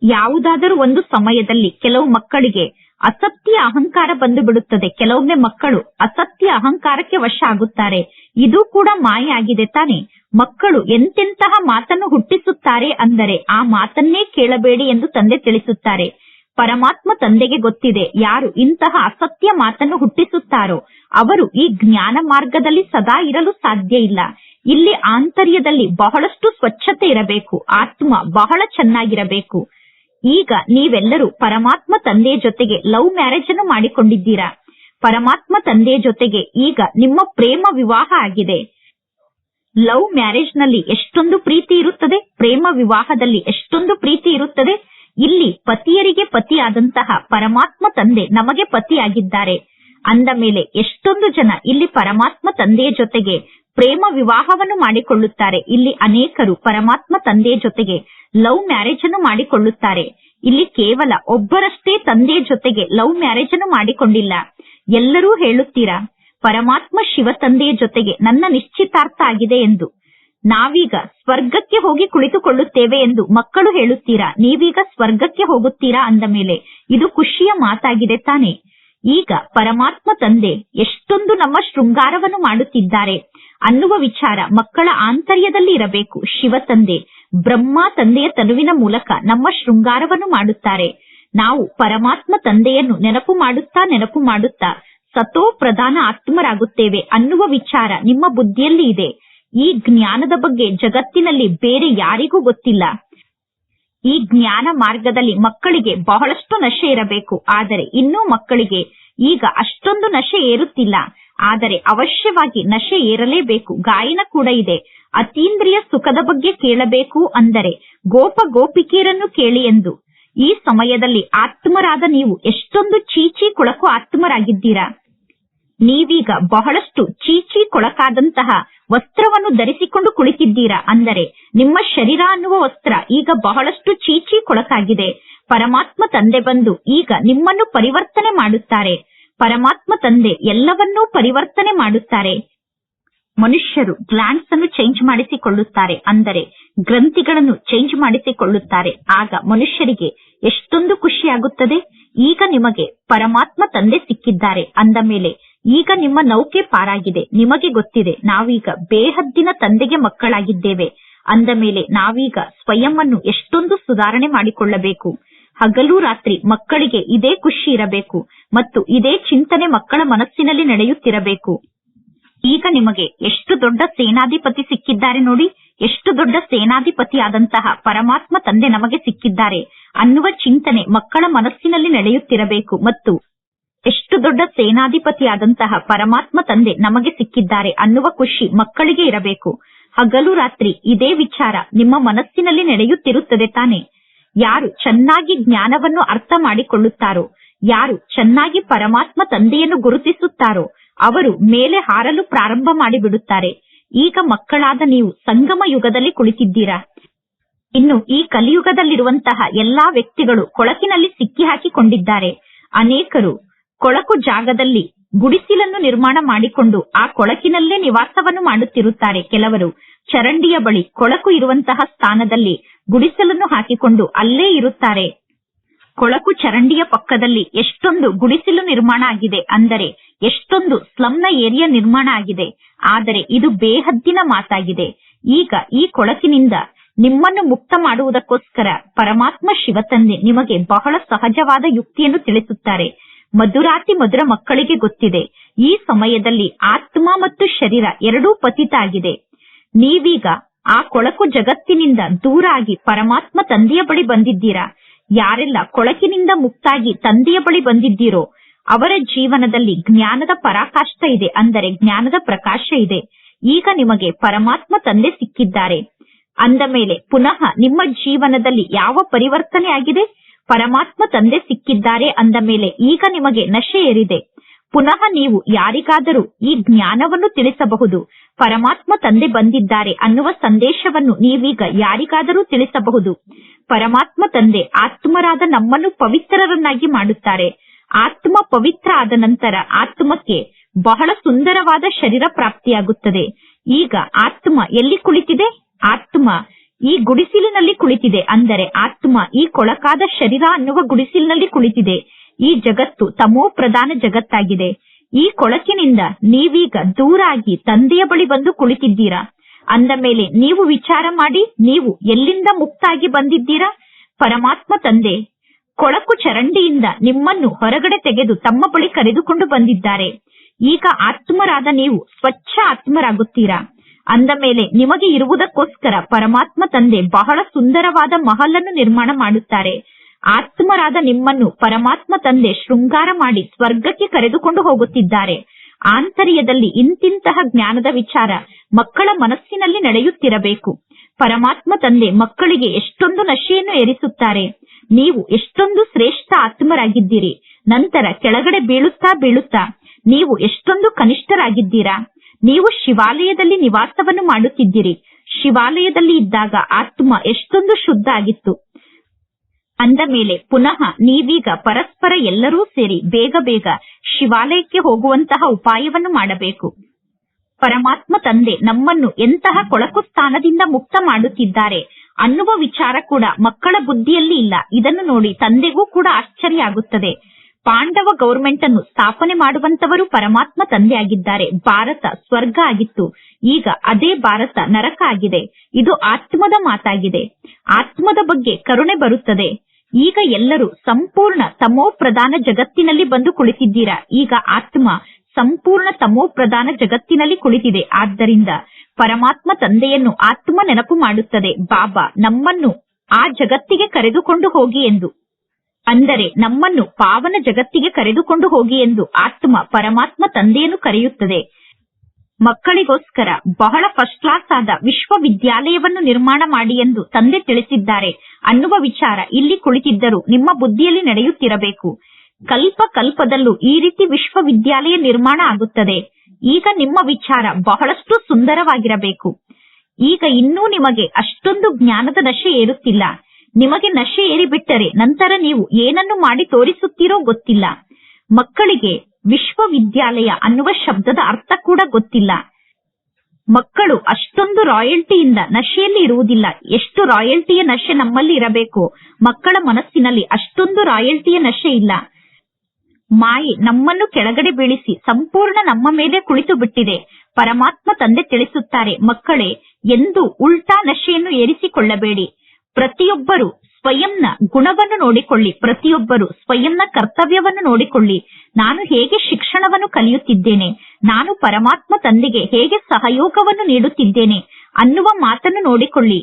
ಯಾವುದಾದರೂ ಒಂದು ಸಮಯದಲ್ಲಿ ಕೆಲವು ಮಕ್ಕಳಿಗೆ ಅಸತ್ಯ ಅಹಂಕಾರ ಬಂದು ಬಿಡುತ್ತದೆ ಕೆಲವೊಮ್ಮೆ ಮಕ್ಕಳು ಅಸತ್ಯ ಅಹಂಕಾರಕ್ಕೆ ವಶ ಆಗುತ್ತಾರೆ. ಇದು ಕೂಡ ಮಾಯೆ ಆಗಿದೆ ತಾನೆ. ಮಕ್ಕಳು ಎಂತೆಂತಹ ಮಾತನ್ನು ಹುಟ್ಟಿಸುತ್ತಾರೆ ಅಂದರೆ ಆ ಮಾತನ್ನೇ ಕೇಳಬೇಡಿ ಎಂದು ತಂದೆ ತಿಳಿಸುತ್ತಾರೆ. ಪರಮಾತ್ಮ ತಂದೆಗೆ ಗೊತ್ತಿದೆ ಯಾರು ಇಂತಹ ಅಸತ್ಯ ಮಾತನ್ನು ಹುಟ್ಟಿಸುತ್ತಾರೋ. ಅವರು ಈ ಜ್ಞಾನ ಮಾರ್ಗದಲ್ಲಿ ಸದಾ ಇರಲು ಸಾಧ್ಯ ಇಲ್ಲ. ಇಲ್ಲಿ ಆಂತರ್ಯದಲ್ಲಿ ಬಹಳಷ್ಟು ಸ್ವಚ್ಛತೆ ಇರಬೇಕು. ಆತ್ಮ ಬಹಳ ಚೆನ್ನಾಗಿರಬೇಕು. ಈಗ ನೀವೆಲ್ಲರೂ ಪರಮಾತ್ಮ ತಂದೆ ಜೊತೆಗೆ ಲವ್ ಮ್ಯಾರೇಜ್ ಅನ್ನು ಮಾಡಿಕೊಂಡಿದ್ದೀರಾ? ಪರಮಾತ್ಮ ತಂದೆಯ ಜೊತೆಗೆ ಈಗ ನಿಮ್ಮ ಪ್ರೇಮ ವಿವಾಹ ಆಗಿದೆ. ಲವ್ ಮ್ಯಾರೇಜ್ನಲ್ಲಿ ಎಷ್ಟೊಂದು ಪ್ರೀತಿ ಇರುತ್ತದೆ? ಪ್ರೇಮ ವಿವಾಹದಲ್ಲಿ ಎಷ್ಟೊಂದು ಪ್ರೀತಿ ಇರುತ್ತದೆ? ಇಲ್ಲಿ ಪತಿಯರಿಗೆ ಪತಿಯಾದಂತಹ ಪರಮಾತ್ಮ ತಂದೆ ನಮಗೆ ಪತಿಯಾಗಿದ್ದಾರೆ. ಅಂದ ಮೇಲೆ ಎಷ್ಟೊಂದು ಜನ ಇಲ್ಲಿ ಪರಮಾತ್ಮ ತಂದೆಯ ಜೊತೆಗೆ ಪ್ರೇಮ ವಿವಾಹವನ್ನು ಮಾಡಿಕೊಳ್ಳುತ್ತಾರೆ. ಇಲ್ಲಿ ಅನೇಕರು ಪರಮಾತ್ಮ ತಂದೆಯ ಜೊತೆಗೆ ಲವ್ ಮ್ಯಾರೇಜ್ ಅನ್ನು ಮಾಡಿಕೊಳ್ಳುತ್ತಾರೆ. ಇಲ್ಲಿ ಕೇವಲ ಒಬ್ಬರಷ್ಟೇ ತಂದೆಯ ಜೊತೆಗೆ ಲವ್ ಮ್ಯಾರೇಜ್ ಅನ್ನು ಮಾಡಿಕೊಂಡಿಲ್ಲ. ಎಲ್ಲರೂ ಹೇಳುತ್ತೀರಾ, ಪರಮಾತ್ಮ ಶಿವ ತಂದೆಯ ಜೊತೆಗೆ ನನ್ನ ನಿಶ್ಚಿತಾರ್ಥ ಆಗಿದೆ ಎಂದು. ನಾವೀಗ ಸ್ವರ್ಗಕ್ಕೆ ಹೋಗಿ ಕುಳಿತುಕೊಳ್ಳುತ್ತೇವೆ ಎಂದು ಮಕ್ಕಳು ಹೇಳುತ್ತೀರಾ, ನೀವೀಗ ಸ್ವರ್ಗಕ್ಕೆ ಹೋಗುತ್ತೀರಾ ಅಂದ ಮೇಲೆ ಇದು ಖುಷಿಯ ಮಾತಾಗಿದೆ ತಾನೆ. ಈಗ ಪರಮಾತ್ಮ ತಂದೆ ಎಷ್ಟೊಂದು ನಮ್ಮ ಶೃಂಗಾರವನ್ನು ಮಾಡುತ್ತಿದ್ದಾರೆ. ಅನ್ನುವ ವಿಚಾರ ಮಕ್ಕಳ ಆಂತರ್ಯದಲ್ಲಿ ಇರಬೇಕು ಶಿವ ತಂದೆ, ಬ್ರಹ್ಮ ತಂದೆಯ ತನುವಿನ ಮೂಲಕ ನಮ್ಮ ಶೃಂಗಾರವನ್ನು ಮಾಡುತ್ತಾರೆ. ನಾವು ಪರಮಾತ್ಮ ತಂದೆಯನ್ನು ನೆನಪು ಮಾಡುತ್ತಾ ನೆನಪು ಮಾಡುತ್ತಾ ಸತೋ ಪ್ರಧಾನ ಆತ್ಮರಾಗುತ್ತೇವೆ ಅನ್ನುವ ವಿಚಾರ ನಿಮ್ಮ ಬುದ್ಧಿಯಲ್ಲಿ ಇದೆ. ಈ ಜ್ಞಾನದ ಬಗ್ಗೆ ಜಗತ್ತಿನಲ್ಲಿ ಬೇರೆ ಯಾರಿಗೂ ಗೊತ್ತಿಲ್ಲ. ಈ ಜ್ಞಾನ ಮಾರ್ಗದಲ್ಲಿ ಮಕ್ಕಳಿಗೆ ಬಹಳಷ್ಟು ನಶೆ ಇರಬೇಕು. ಆದರೆ ಇನ್ನೂ ಮಕ್ಕಳಿಗೆ ಈಗ ಅಷ್ಟೊಂದು ನಶೆ ಏರುತ್ತಿಲ್ಲ. ಆದರೆ ಅವಶ್ಯವಾಗಿ ನಶೆ ಏರಲೇಬೇಕು. ಗಾಯನ ಕೂಡ ಇದೆ. ಅತೀಂದ್ರಿಯ ಸುಖದ ಬಗ್ಗೆ ಕೇಳಬೇಕು ಅಂದರೆ ಗೋಪ ಗೋಪಿಕೆಯರನ್ನು ಕೇಳಿ ಎಂದು. ಈ ಸಮಯದಲ್ಲಿ ಆತ್ಮರಾದ ನೀವು ಎಷ್ಟೊಂದು ಚೀಚಿ ಕೊಳಕು ಆತ್ಮರಾಗಿದ್ದೀರಾ? ನೀವೀಗ ಬಹಳಷ್ಟು ಚೀಚಿ ಕೊಳಕಾದಂತಹ ವಸ್ತ್ರವನ್ನು ಧರಿಸಿಕೊಂಡು ಕುಳಿತಿದ್ದೀರಾ? ಅಂದರೆ ನಿಮ್ಮ ಶರೀರ ಅನ್ನುವ ವಸ್ತ್ರ ಈಗ ಬಹಳಷ್ಟು ಚೀಚಿ ಕೊಳಕಾಗಿದೆ. ಪರಮಾತ್ಮ ತಂದೆ ಬಂದು ಈಗ ನಿಮ್ಮನ್ನು ಪರಿವರ್ತನೆ ಮಾಡುತ್ತಾರೆ. ಪರಮಾತ್ಮ ತಂದೆ ಎಲ್ಲವನ್ನೂ ಪರಿವರ್ತನೆ ಮಾಡುತ್ತಾರೆ. ಮನುಷ್ಯರು ಗ್ಲಾಂಡ್ಸ್ ಅನ್ನು ಚೇಂಜ್ ಮಾಡಿಸಿಕೊಳ್ಳುತ್ತಾರೆ. ಅಂದರೆ ಗ್ರಂಥಿಗಳನ್ನು ಚೇಂಜ್ ಮಾಡಿಸಿಕೊಳ್ಳುತ್ತಾರೆ. ಆಗ ಮನುಷ್ಯರಿಗೆ ಎಷ್ಟೊಂದು ಖುಷಿಯಾಗುತ್ತದೆ. ಈಗ ನಿಮಗೆ ಪರಮಾತ್ಮ ತಂದೆ ಸಿಕ್ಕಿದ್ದಾರೆ. ಅಂದ ಮೇಲೆ ಈಗ ನಿಮ್ಮ ನೌಕೆ ಪಾರಾಗಿದೆ. ನಿಮಗೆ ಗೊತ್ತಿದೆ, ನಾವೀಗ ಬೇಹದ್ದಿನ ತಂದೆಗೆ ಮಕ್ಕಳಾಗಿದ್ದೇವೆ. ಅಂದ ಮೇಲೆ ನಾವೀಗ ಸ್ವಯಂ ಅನ್ನು ಎಷ್ಟೊಂದು ಸುಧಾರಣೆ ಮಾಡಿಕೊಳ್ಳಬೇಕು. ಹಗಲು ರಾತ್ರಿ ಮಕ್ಕಳಿಗೆ ಇದೇ ಖುಷಿ ಇರಬೇಕು ಮತ್ತು ಇದೇ ಚಿಂತನೆ ಮಕ್ಕಳ ಮನಸ್ಸಿನಲ್ಲಿ ನಡೆಯುತ್ತಿರಬೇಕು. ಈಗ ನಿಮಗೆ ಎಷ್ಟು ದೊಡ್ಡ ಸೇನಾಧಿಪತಿ ಸಿಕ್ಕಿದ್ದಾರೆ ನೋಡಿ, ಎಷ್ಟು ದೊಡ್ಡ ಸೇನಾಧಿಪತಿ ಆದಂತಹ ಪರಮಾತ್ಮ ತಂದೆ ನಮಗೆ ಸಿಕ್ಕಿದ್ದಾರೆ. ಅನ್ನುವ ಚಿಂತನೆ ಮಕ್ಕಳ ಮನಸ್ಸಿನಲ್ಲಿ ನಡೆಯುತ್ತಿರಬೇಕು ಮತ್ತು ಎಷ್ಟು ದೊಡ್ಡ ಸೇನಾಧಿಪತಿಯಾದಂತಹ ಪರಮಾತ್ಮ ತಂದೆ ನಮಗೆ ಸಿಕ್ಕಿದ್ದಾರೆ ಅನ್ನುವ ಖುಷಿ ಮಕ್ಕಳಿಗೆ ಇರಬೇಕು. ಹಗಲು ರಾತ್ರಿ ಇದೇ ವಿಚಾರ ನಿಮ್ಮ ಮನಸ್ಸಿನಲ್ಲಿ ನಡೆಯುತ್ತಿರುತ್ತದೆ ತಾನೆ. ಯಾರು ಚೆನ್ನಾಗಿ ಜ್ಞಾನವನ್ನು ಅರ್ಥ ಮಾಡಿಕೊಳ್ಳುತ್ತಾರೋ, ಯಾರು ಚೆನ್ನಾಗಿ ಪರಮಾತ್ಮ ತಂದೆಯನ್ನು ಗುರುತಿಸುತ್ತಾರೋ, ಅವರು ಮೇಲೆ ಹಾರಲು ಪ್ರಾರಂಭ ಮಾಡಿಬಿಡುತ್ತಾರೆ. ಈಗ ಮಕ್ಕಳಾದ ನೀವು ಸಂಗಮ ಯುಗದಲ್ಲಿ ಕುಳಿತಿದ್ದೀರಾ? ಇನ್ನು ಈ ಕಲಿಯುಗದಲ್ಲಿರುವಂತಹ ಎಲ್ಲಾ ವ್ಯಕ್ತಿಗಳು ಕೊಳಕಿನಲ್ಲಿ ಸಿಕ್ಕಿಹಾಕಿಕೊಂಡಿದ್ದಾರೆ. ಅನೇಕರು ಕೊಳಕು ಜಾಗದಲ್ಲಿ ಗುಡಿಸಿಲನ್ನು ನಿರ್ಮಾಣ ಮಾಡಿಕೊಂಡು ಆ ಕೊಳಕಿನಲ್ಲೇ ನಿವಾಸವನ್ನು ಮಾಡುತ್ತಿರುತ್ತಾರೆ. ಕೆಲವರು ಚರಂಡಿಯ ಬಳಿ ಕೊಳಕು ಇರುವಂತಹ ಸ್ಥಾನದಲ್ಲಿ ಗುಡಿಸಲನ್ನು ಹಾಕಿಕೊಂಡು ಅಲ್ಲೇ ಇರುತ್ತಾರೆ. ಕೊಳಕು ಚರಂಡಿಯ ಪಕ್ಕದಲ್ಲಿ ಎಷ್ಟೊಂದು ಗುಡಿಸಲು ನಿರ್ಮಾಣ ಆಗಿದೆ ಅಂದರೆ ಎಷ್ಟೊಂದು ಸ್ಲಂನ ಏರಿಯಾ ನಿರ್ಮಾಣ ಆಗಿದೆ. ಆದರೆ ಇದು ಬೇಹದ್ದಿನ ಮಾತಾಗಿದೆ. ಈಗ ಈ ಕೊಳಕಿನಿಂದ ನಿಮ್ಮನ್ನು ಮುಕ್ತ ಮಾಡುವುದಕ್ಕೋಸ್ಕರ ಪರಮಾತ್ಮ ಶಿವತಂದೆ ನಿಮಗೆ ಬಹಳ ಸಹಜವಾದ ಯುಕ್ತಿಯನ್ನು ತಿಳಿಸುತ್ತಾರೆ. ಮಧುರಾತಿ ಮಧುರ ಮಕ್ಕಳಿಗೆ ಗೊತ್ತಿದೆ. ಈ ಸಮಯದಲ್ಲಿ ಆತ್ಮ ಮತ್ತು ಶರೀರ ಎರಡೂ ಪತಿತ ಆಗಿದೆ ನೀವೀಗ ಆ ಕೊಳಕು ಜಗತ್ತಿನಿಂದ ದೂರ ಆಗಿ ಪರಮಾತ್ಮ ತಂದೆಯ ಬಳಿ ಬಂದಿದ್ದೀರಾ? ಯಾರೆಲ್ಲ ಕೊಳಕಿನಿಂದ ಮುಕ್ತಾಗಿ ತಂದೆಯ ಬಳಿ ಬಂದಿದ್ದೀರೋ, ಅವರ ಜೀವನದಲ್ಲಿ ಜ್ಞಾನದ ಪರಾಕಾಷ್ಠ ಇದೆ ಅಂದರೆ ಜ್ಞಾನದ ಪ್ರಕಾಶ ಇದೆ. ಈಗ ನಿಮಗೆ ಪರಮಾತ್ಮ ತಂದೆ ಸಿಕ್ಕಿದ್ದಾರೆ. ಅಂದ ಮೇಲೆ ಪುನಃ ನಿಮ್ಮ ಜೀವನದಲ್ಲಿ ಯಾವ ಪರಿವರ್ತನೆ ಆಗಿದೆ? ಪರಮಾತ್ಮ ತಂದೆ ಸಿಕ್ಕಿದ್ದಾರೆ ಅಂದ ಮೇಲೆ ಈಗ ನಿಮಗೆ ನಶೆ ಏರಿದೆ. ಪುನಃ ನೀವು ಯಾರಿಗಾದರೂ ಈ ಜ್ಞಾನವನ್ನು ತಿಳಿಸಬಹುದು. ಪರಮಾತ್ಮ ತಂದೆ ಬಂದಿದ್ದಾರೆ ಅನ್ನುವ ಸಂದೇಶವನ್ನು ನೀವೀಗ ಯಾರಿಗಾದರೂ ತಿಳಿಸಬಹುದು. ಪರಮಾತ್ಮ ತಂದೆ ಆತ್ಮರಾದ ನಮ್ಮನ್ನು ಪವಿತ್ರರನ್ನಾಗಿ ಮಾಡುತ್ತಾರೆ. ಆತ್ಮ ಪವಿತ್ರ ಆದ ನಂತರ ಆತ್ಮಕ್ಕೆ ಬಹಳ ಸುಂದರವಾದ ಶರೀರ ಪ್ರಾಪ್ತಿಯಾಗುತ್ತದೆ. ಈಗ ಆತ್ಮ ಎಲ್ಲಿ ಕುಳಿತಿದೆ? ಆತ್ಮ ಈ ಗುಡಿಸಿಲಿನಲ್ಲಿ ಕುಳಿತಿದೆ. ಅಂದರೆ ಆತ್ಮ ಈ ಕೊಳಕಾದ ಶರೀರ ಅನ್ನುವ ಗುಡಿಸಿಲಿನಲ್ಲಿ ಕುಳಿತಿದೆ. ಈ ಜಗತ್ತು ತಮೋ ಪ್ರಧಾನ ಜಗತ್ತಾಗಿದೆ. ಈ ಕೊಳಕಿನಿಂದ ನೀವೀಗ ದೂರಾಗಿ ತಂದೆಯ ಬಳಿ ಬಂದು ಕುಳಿತಿದ್ದೀರಾ? ಅಂದ ಮೇಲೆ ನೀವು ವಿಚಾರ ಮಾಡಿ, ನೀವು ಎಲ್ಲಿಂದ ಮುಕ್ತಾಗಿ ಬಂದಿದ್ದೀರಾ? ಪರಮಾತ್ಮ ತಂದೆ, ಕೊಳಕು ಚರಂಡಿಯಿಂದ ನಿಮ್ಮನ್ನು ಹೊರಗಡೆ ತೆಗೆದು ತಮ್ಮ ಬಳಿ ಕರೆದುಕೊಂಡು ಬಂದಿದ್ದಾರೆ. ಈಗ ಆತ್ಮರಾದ ನೀವು ಸ್ವಚ್ಛ ಆತ್ಮರಾಗುತ್ತೀರಾ? ಅಂದ ಮೇಲೆ ನಿಮಗೆ ಇರುವುದಕ್ಕೋಸ್ಕರ ಪರಮಾತ್ಮ ತಂದೆ ಬಹಳ ಸುಂದರವಾದ ಮಹಲನ್ನು ನಿರ್ಮಾಣ ಮಾಡುತ್ತಾರೆ. ಆತ್ಮರಾದ ನಿಮ್ಮನ್ನು ಪರಮಾತ್ಮ ತಂದೆ ಶೃಂಗಾರ ಮಾಡಿ ಸ್ವರ್ಗಕ್ಕೆ ಕರೆದುಕೊಂಡು ಹೋಗುತ್ತಿದ್ದಾರೆ. ಆಂತರ್ಯದಲ್ಲಿ ಇಂತಿಂತಹ ಜ್ಞಾನದ ವಿಚಾರ ಮಕ್ಕಳ ಮನಸ್ಸಿನಲ್ಲಿ ನಡೆಯುತ್ತಿರಬೇಕು. ಪರಮಾತ್ಮ ತಂದೆ ಮಕ್ಕಳಿಗೆ ಎಷ್ಟೊಂದು ನಶೆಯನ್ನು ಏರಿಸುತ್ತಾರೆ. ನೀವು ಎಷ್ಟೊಂದು ಶ್ರೇಷ್ಠ ಆತ್ಮರಾಗಿದ್ದೀರಿ. ನಂತರ ಕೆಳಗಡೆ ಬೀಳುತ್ತಾ ಬೀಳುತ್ತಾ ನೀವು ಎಷ್ಟೊಂದು ಕನಿಷ್ಠರಾಗಿದ್ದೀರಾ. ನೀವು ಶಿವಾಲಯದಲ್ಲಿ ನಿವಾಸವನ್ನು ಮಾಡುತ್ತಿದ್ದೀರಿ. ಶಿವಾಲಯದಲ್ಲಿ ಇದ್ದಾಗ ಆತ್ಮ ಎಷ್ಟೊಂದು ಶುದ್ಧ ಆಗಿತ್ತು. ಅಂದ ಮೇಲೆ ಪುನಃ ನೀವೀಗ ಪರಸ್ಪರ ಎಲ್ಲರೂ ಸೇರಿ ಬೇಗ ಬೇಗ ಶಿವಾಲಯಕ್ಕೆ ಹೋಗುವಂತಹ ಉಪಾಯವನ್ನು ಮಾಡಬೇಕು. ಪರಮಾತ್ಮ ತಂದೆ ನಮ್ಮನ್ನು ಎಂತಹ ಕೊಳಕು ಸ್ಥಾನದಿಂದ ಮುಕ್ತ ಮಾಡುತ್ತಿದ್ದಾರೆ ಅನ್ನುವ ವಿಚಾರ ಕೂಡ ಮಕ್ಕಳ ಬುದ್ಧಿಯಲ್ಲಿ ಇಲ್ಲ. ಇದನ್ನು ನೋಡಿ ತಂದೆಗೂ ಕೂಡ ಆಶ್ಚರ್ಯ ಆಗುತ್ತದೆ. ಪಾಂಡವ ಗೌರ್ಮೆಂಟ್ ಅನ್ನು ಸ್ಥಾಪನೆ ಮಾಡುವಂತವರು ಪರಮಾತ್ಮ ತಂದೆ ಆಗಿದ್ದಾರೆ ಭಾರತ ಸ್ವರ್ಗ ಆಗಿತ್ತು. ಈಗ ಅದೇ ಭಾರತ ನರಕ ಆಗಿದೆ. ಇದು ಆತ್ಮದ ಮಾತಾಗಿದೆ. ಆತ್ಮದ ಬಗ್ಗೆ ಕರುಣೆ ಬರುತ್ತದೆ. ಈಗ ಎಲ್ಲರೂ ಸಂಪೂರ್ಣ ತಮೋ ಪ್ರಧಾನ ಜಗತ್ತಿನಲ್ಲಿ ಬಂದು ಕುಳಿತಿದ್ದೀರಾ? ಈಗ ಆತ್ಮ ಸಂಪೂರ್ಣ ತಮೋ ಪ್ರಧಾನ ಜಗತ್ತಿನಲ್ಲಿ ಕುಳಿತಿದೆ. ಆದ್ದರಿಂದ ಪರಮಾತ್ಮ ತಂದೆಯನ್ನು ಆತ್ಮ ನೆನಪು ಮಾಡುತ್ತದೆ. ಬಾಬಾ, ನಮ್ಮನ್ನು ಆ ಜಗತ್ತಿಗೆ ಕರೆದುಕೊಂಡು ಹೋಗಿ ಎಂದು. ಅಂದರೆ ನಮ್ಮನ್ನು ಪಾವನ ಜಗತ್ತಿಗೆ ಕರೆದುಕೊಂಡು ಹೋಗಿ ಎಂದು ಆತ್ಮ ಪರಮಾತ್ಮ ತಂದೆಯನ್ನು ಕರೆಯುತ್ತದೆ. ಮಕ್ಕಳಿಗೋಸ್ಕರ ಬಹಳ ಫಸ್ಟ್ ಕ್ಲಾಸ್ ಆದ ವಿಶ್ವವಿದ್ಯಾಲಯವನ್ನು ನಿರ್ಮಾಣ ಮಾಡಿ ಎಂದು ತಂದೆ ತಿಳಿಸಿದ್ದಾರೆ. ಅನ್ನುವ ವಿಚಾರ ಇಲ್ಲಿ ಕುಳಿತಿದ್ದರೂ ನಿಮ್ಮ ಬುದ್ಧಿಯಲ್ಲಿ ನಡೆಯುತ್ತಿರಬೇಕು. ಕಲ್ಪ ಕಲ್ಪದಲ್ಲೂ ಈ ರೀತಿ ವಿಶ್ವವಿದ್ಯಾಲಯ ನಿರ್ಮಾಣ ಆಗುತ್ತದೆ. ಈಗ ನಿಮ್ಮ ವಿಚಾರ ಬಹಳಷ್ಟು ಸುಂದರವಾಗಿರಬೇಕು. ಈಗ ಇನ್ನೂ ನಿಮಗೆ ಅಷ್ಟೊಂದು ಜ್ಞಾನದ ನಶೆ ಏರುತ್ತಿಲ್ಲ. ನಿಮಗೆ ನಶೆ ಏರಿಬಿಟ್ಟರೆ ನಂತರ ನೀವು ಏನನ್ನು ಮಾಡಿ ತೋರಿಸುತ್ತೀರೋ ಗೊತ್ತಿಲ್ಲ. ಮಕ್ಕಳಿಗೆ ವಿಶ್ವವಿದ್ಯಾಲಯ ಅನ್ನುವ ಶಬ್ದದ ಅರ್ಥ ಕೂಡ ಗೊತ್ತಿಲ್ಲ. ಮಕ್ಕಳು ಅಷ್ಟೊಂದು ರಾಯಲ್ಟಿಯಿಂದ ನಶೆಯಲ್ಲಿ ಇರುವುದಿಲ್ಲ. ಎಷ್ಟು ರಾಯಲ್ಟಿಯ ನಶೆ ನಮ್ಮಲ್ಲಿ ಇರಬೇಕು? ಮಕ್ಕಳ ಮನಸ್ಸಿನಲ್ಲಿ ಅಷ್ಟೊಂದು ರಾಯಲ್ಟಿಯ ನಶೆ ಇಲ್ಲ. ಮಾಯಿ ನಮ್ಮನ್ನು ಕೆಳಗಡೆ ಬೀಳಿಸಿ ಸಂಪೂರ್ಣ ನಮ್ಮ ಮೇಲೆ ಕುಳಿತು ಬಿಟ್ಟಿದೆ. ಪರಮಾತ್ಮ ತಂದೆ ತಿಳಿಸುತ್ತಾರೆ, ಮಕ್ಕಳೇ, ಎಂದು ಉಲ್ಟಾ ನಶೆಯನ್ನು ಏರಿಸಿಕೊಳ್ಳಬೇಡಿ. ಪ್ರತಿಯೊಬ್ಬರು ಸ್ವಯಂನ ಗುಣವನ್ನು ನೋಡಿಕೊಳ್ಳಿ. ಪ್ರತಿಯೊಬ್ಬರು ಸ್ವಯಂನ ಕರ್ತವ್ಯವನ್ನು ನೋಡಿಕೊಳ್ಳಿ. ನಾನು ಹೇಗೆ ಶಿಕ್ಷಣವನ್ನು ಕಲಿಯುತ್ತಿದ್ದೇನೆ? ನಾನು ಪರಮಾತ್ಮ ತಂದೆಗೆ ಹೇಗೆ ಸಹಯೋಗವನ್ನು ನೀಡುತ್ತಿದ್ದೇನೆ? ಅನ್ನುವ ಮಾತನ್ನು ನೋಡಿಕೊಳ್ಳಿ.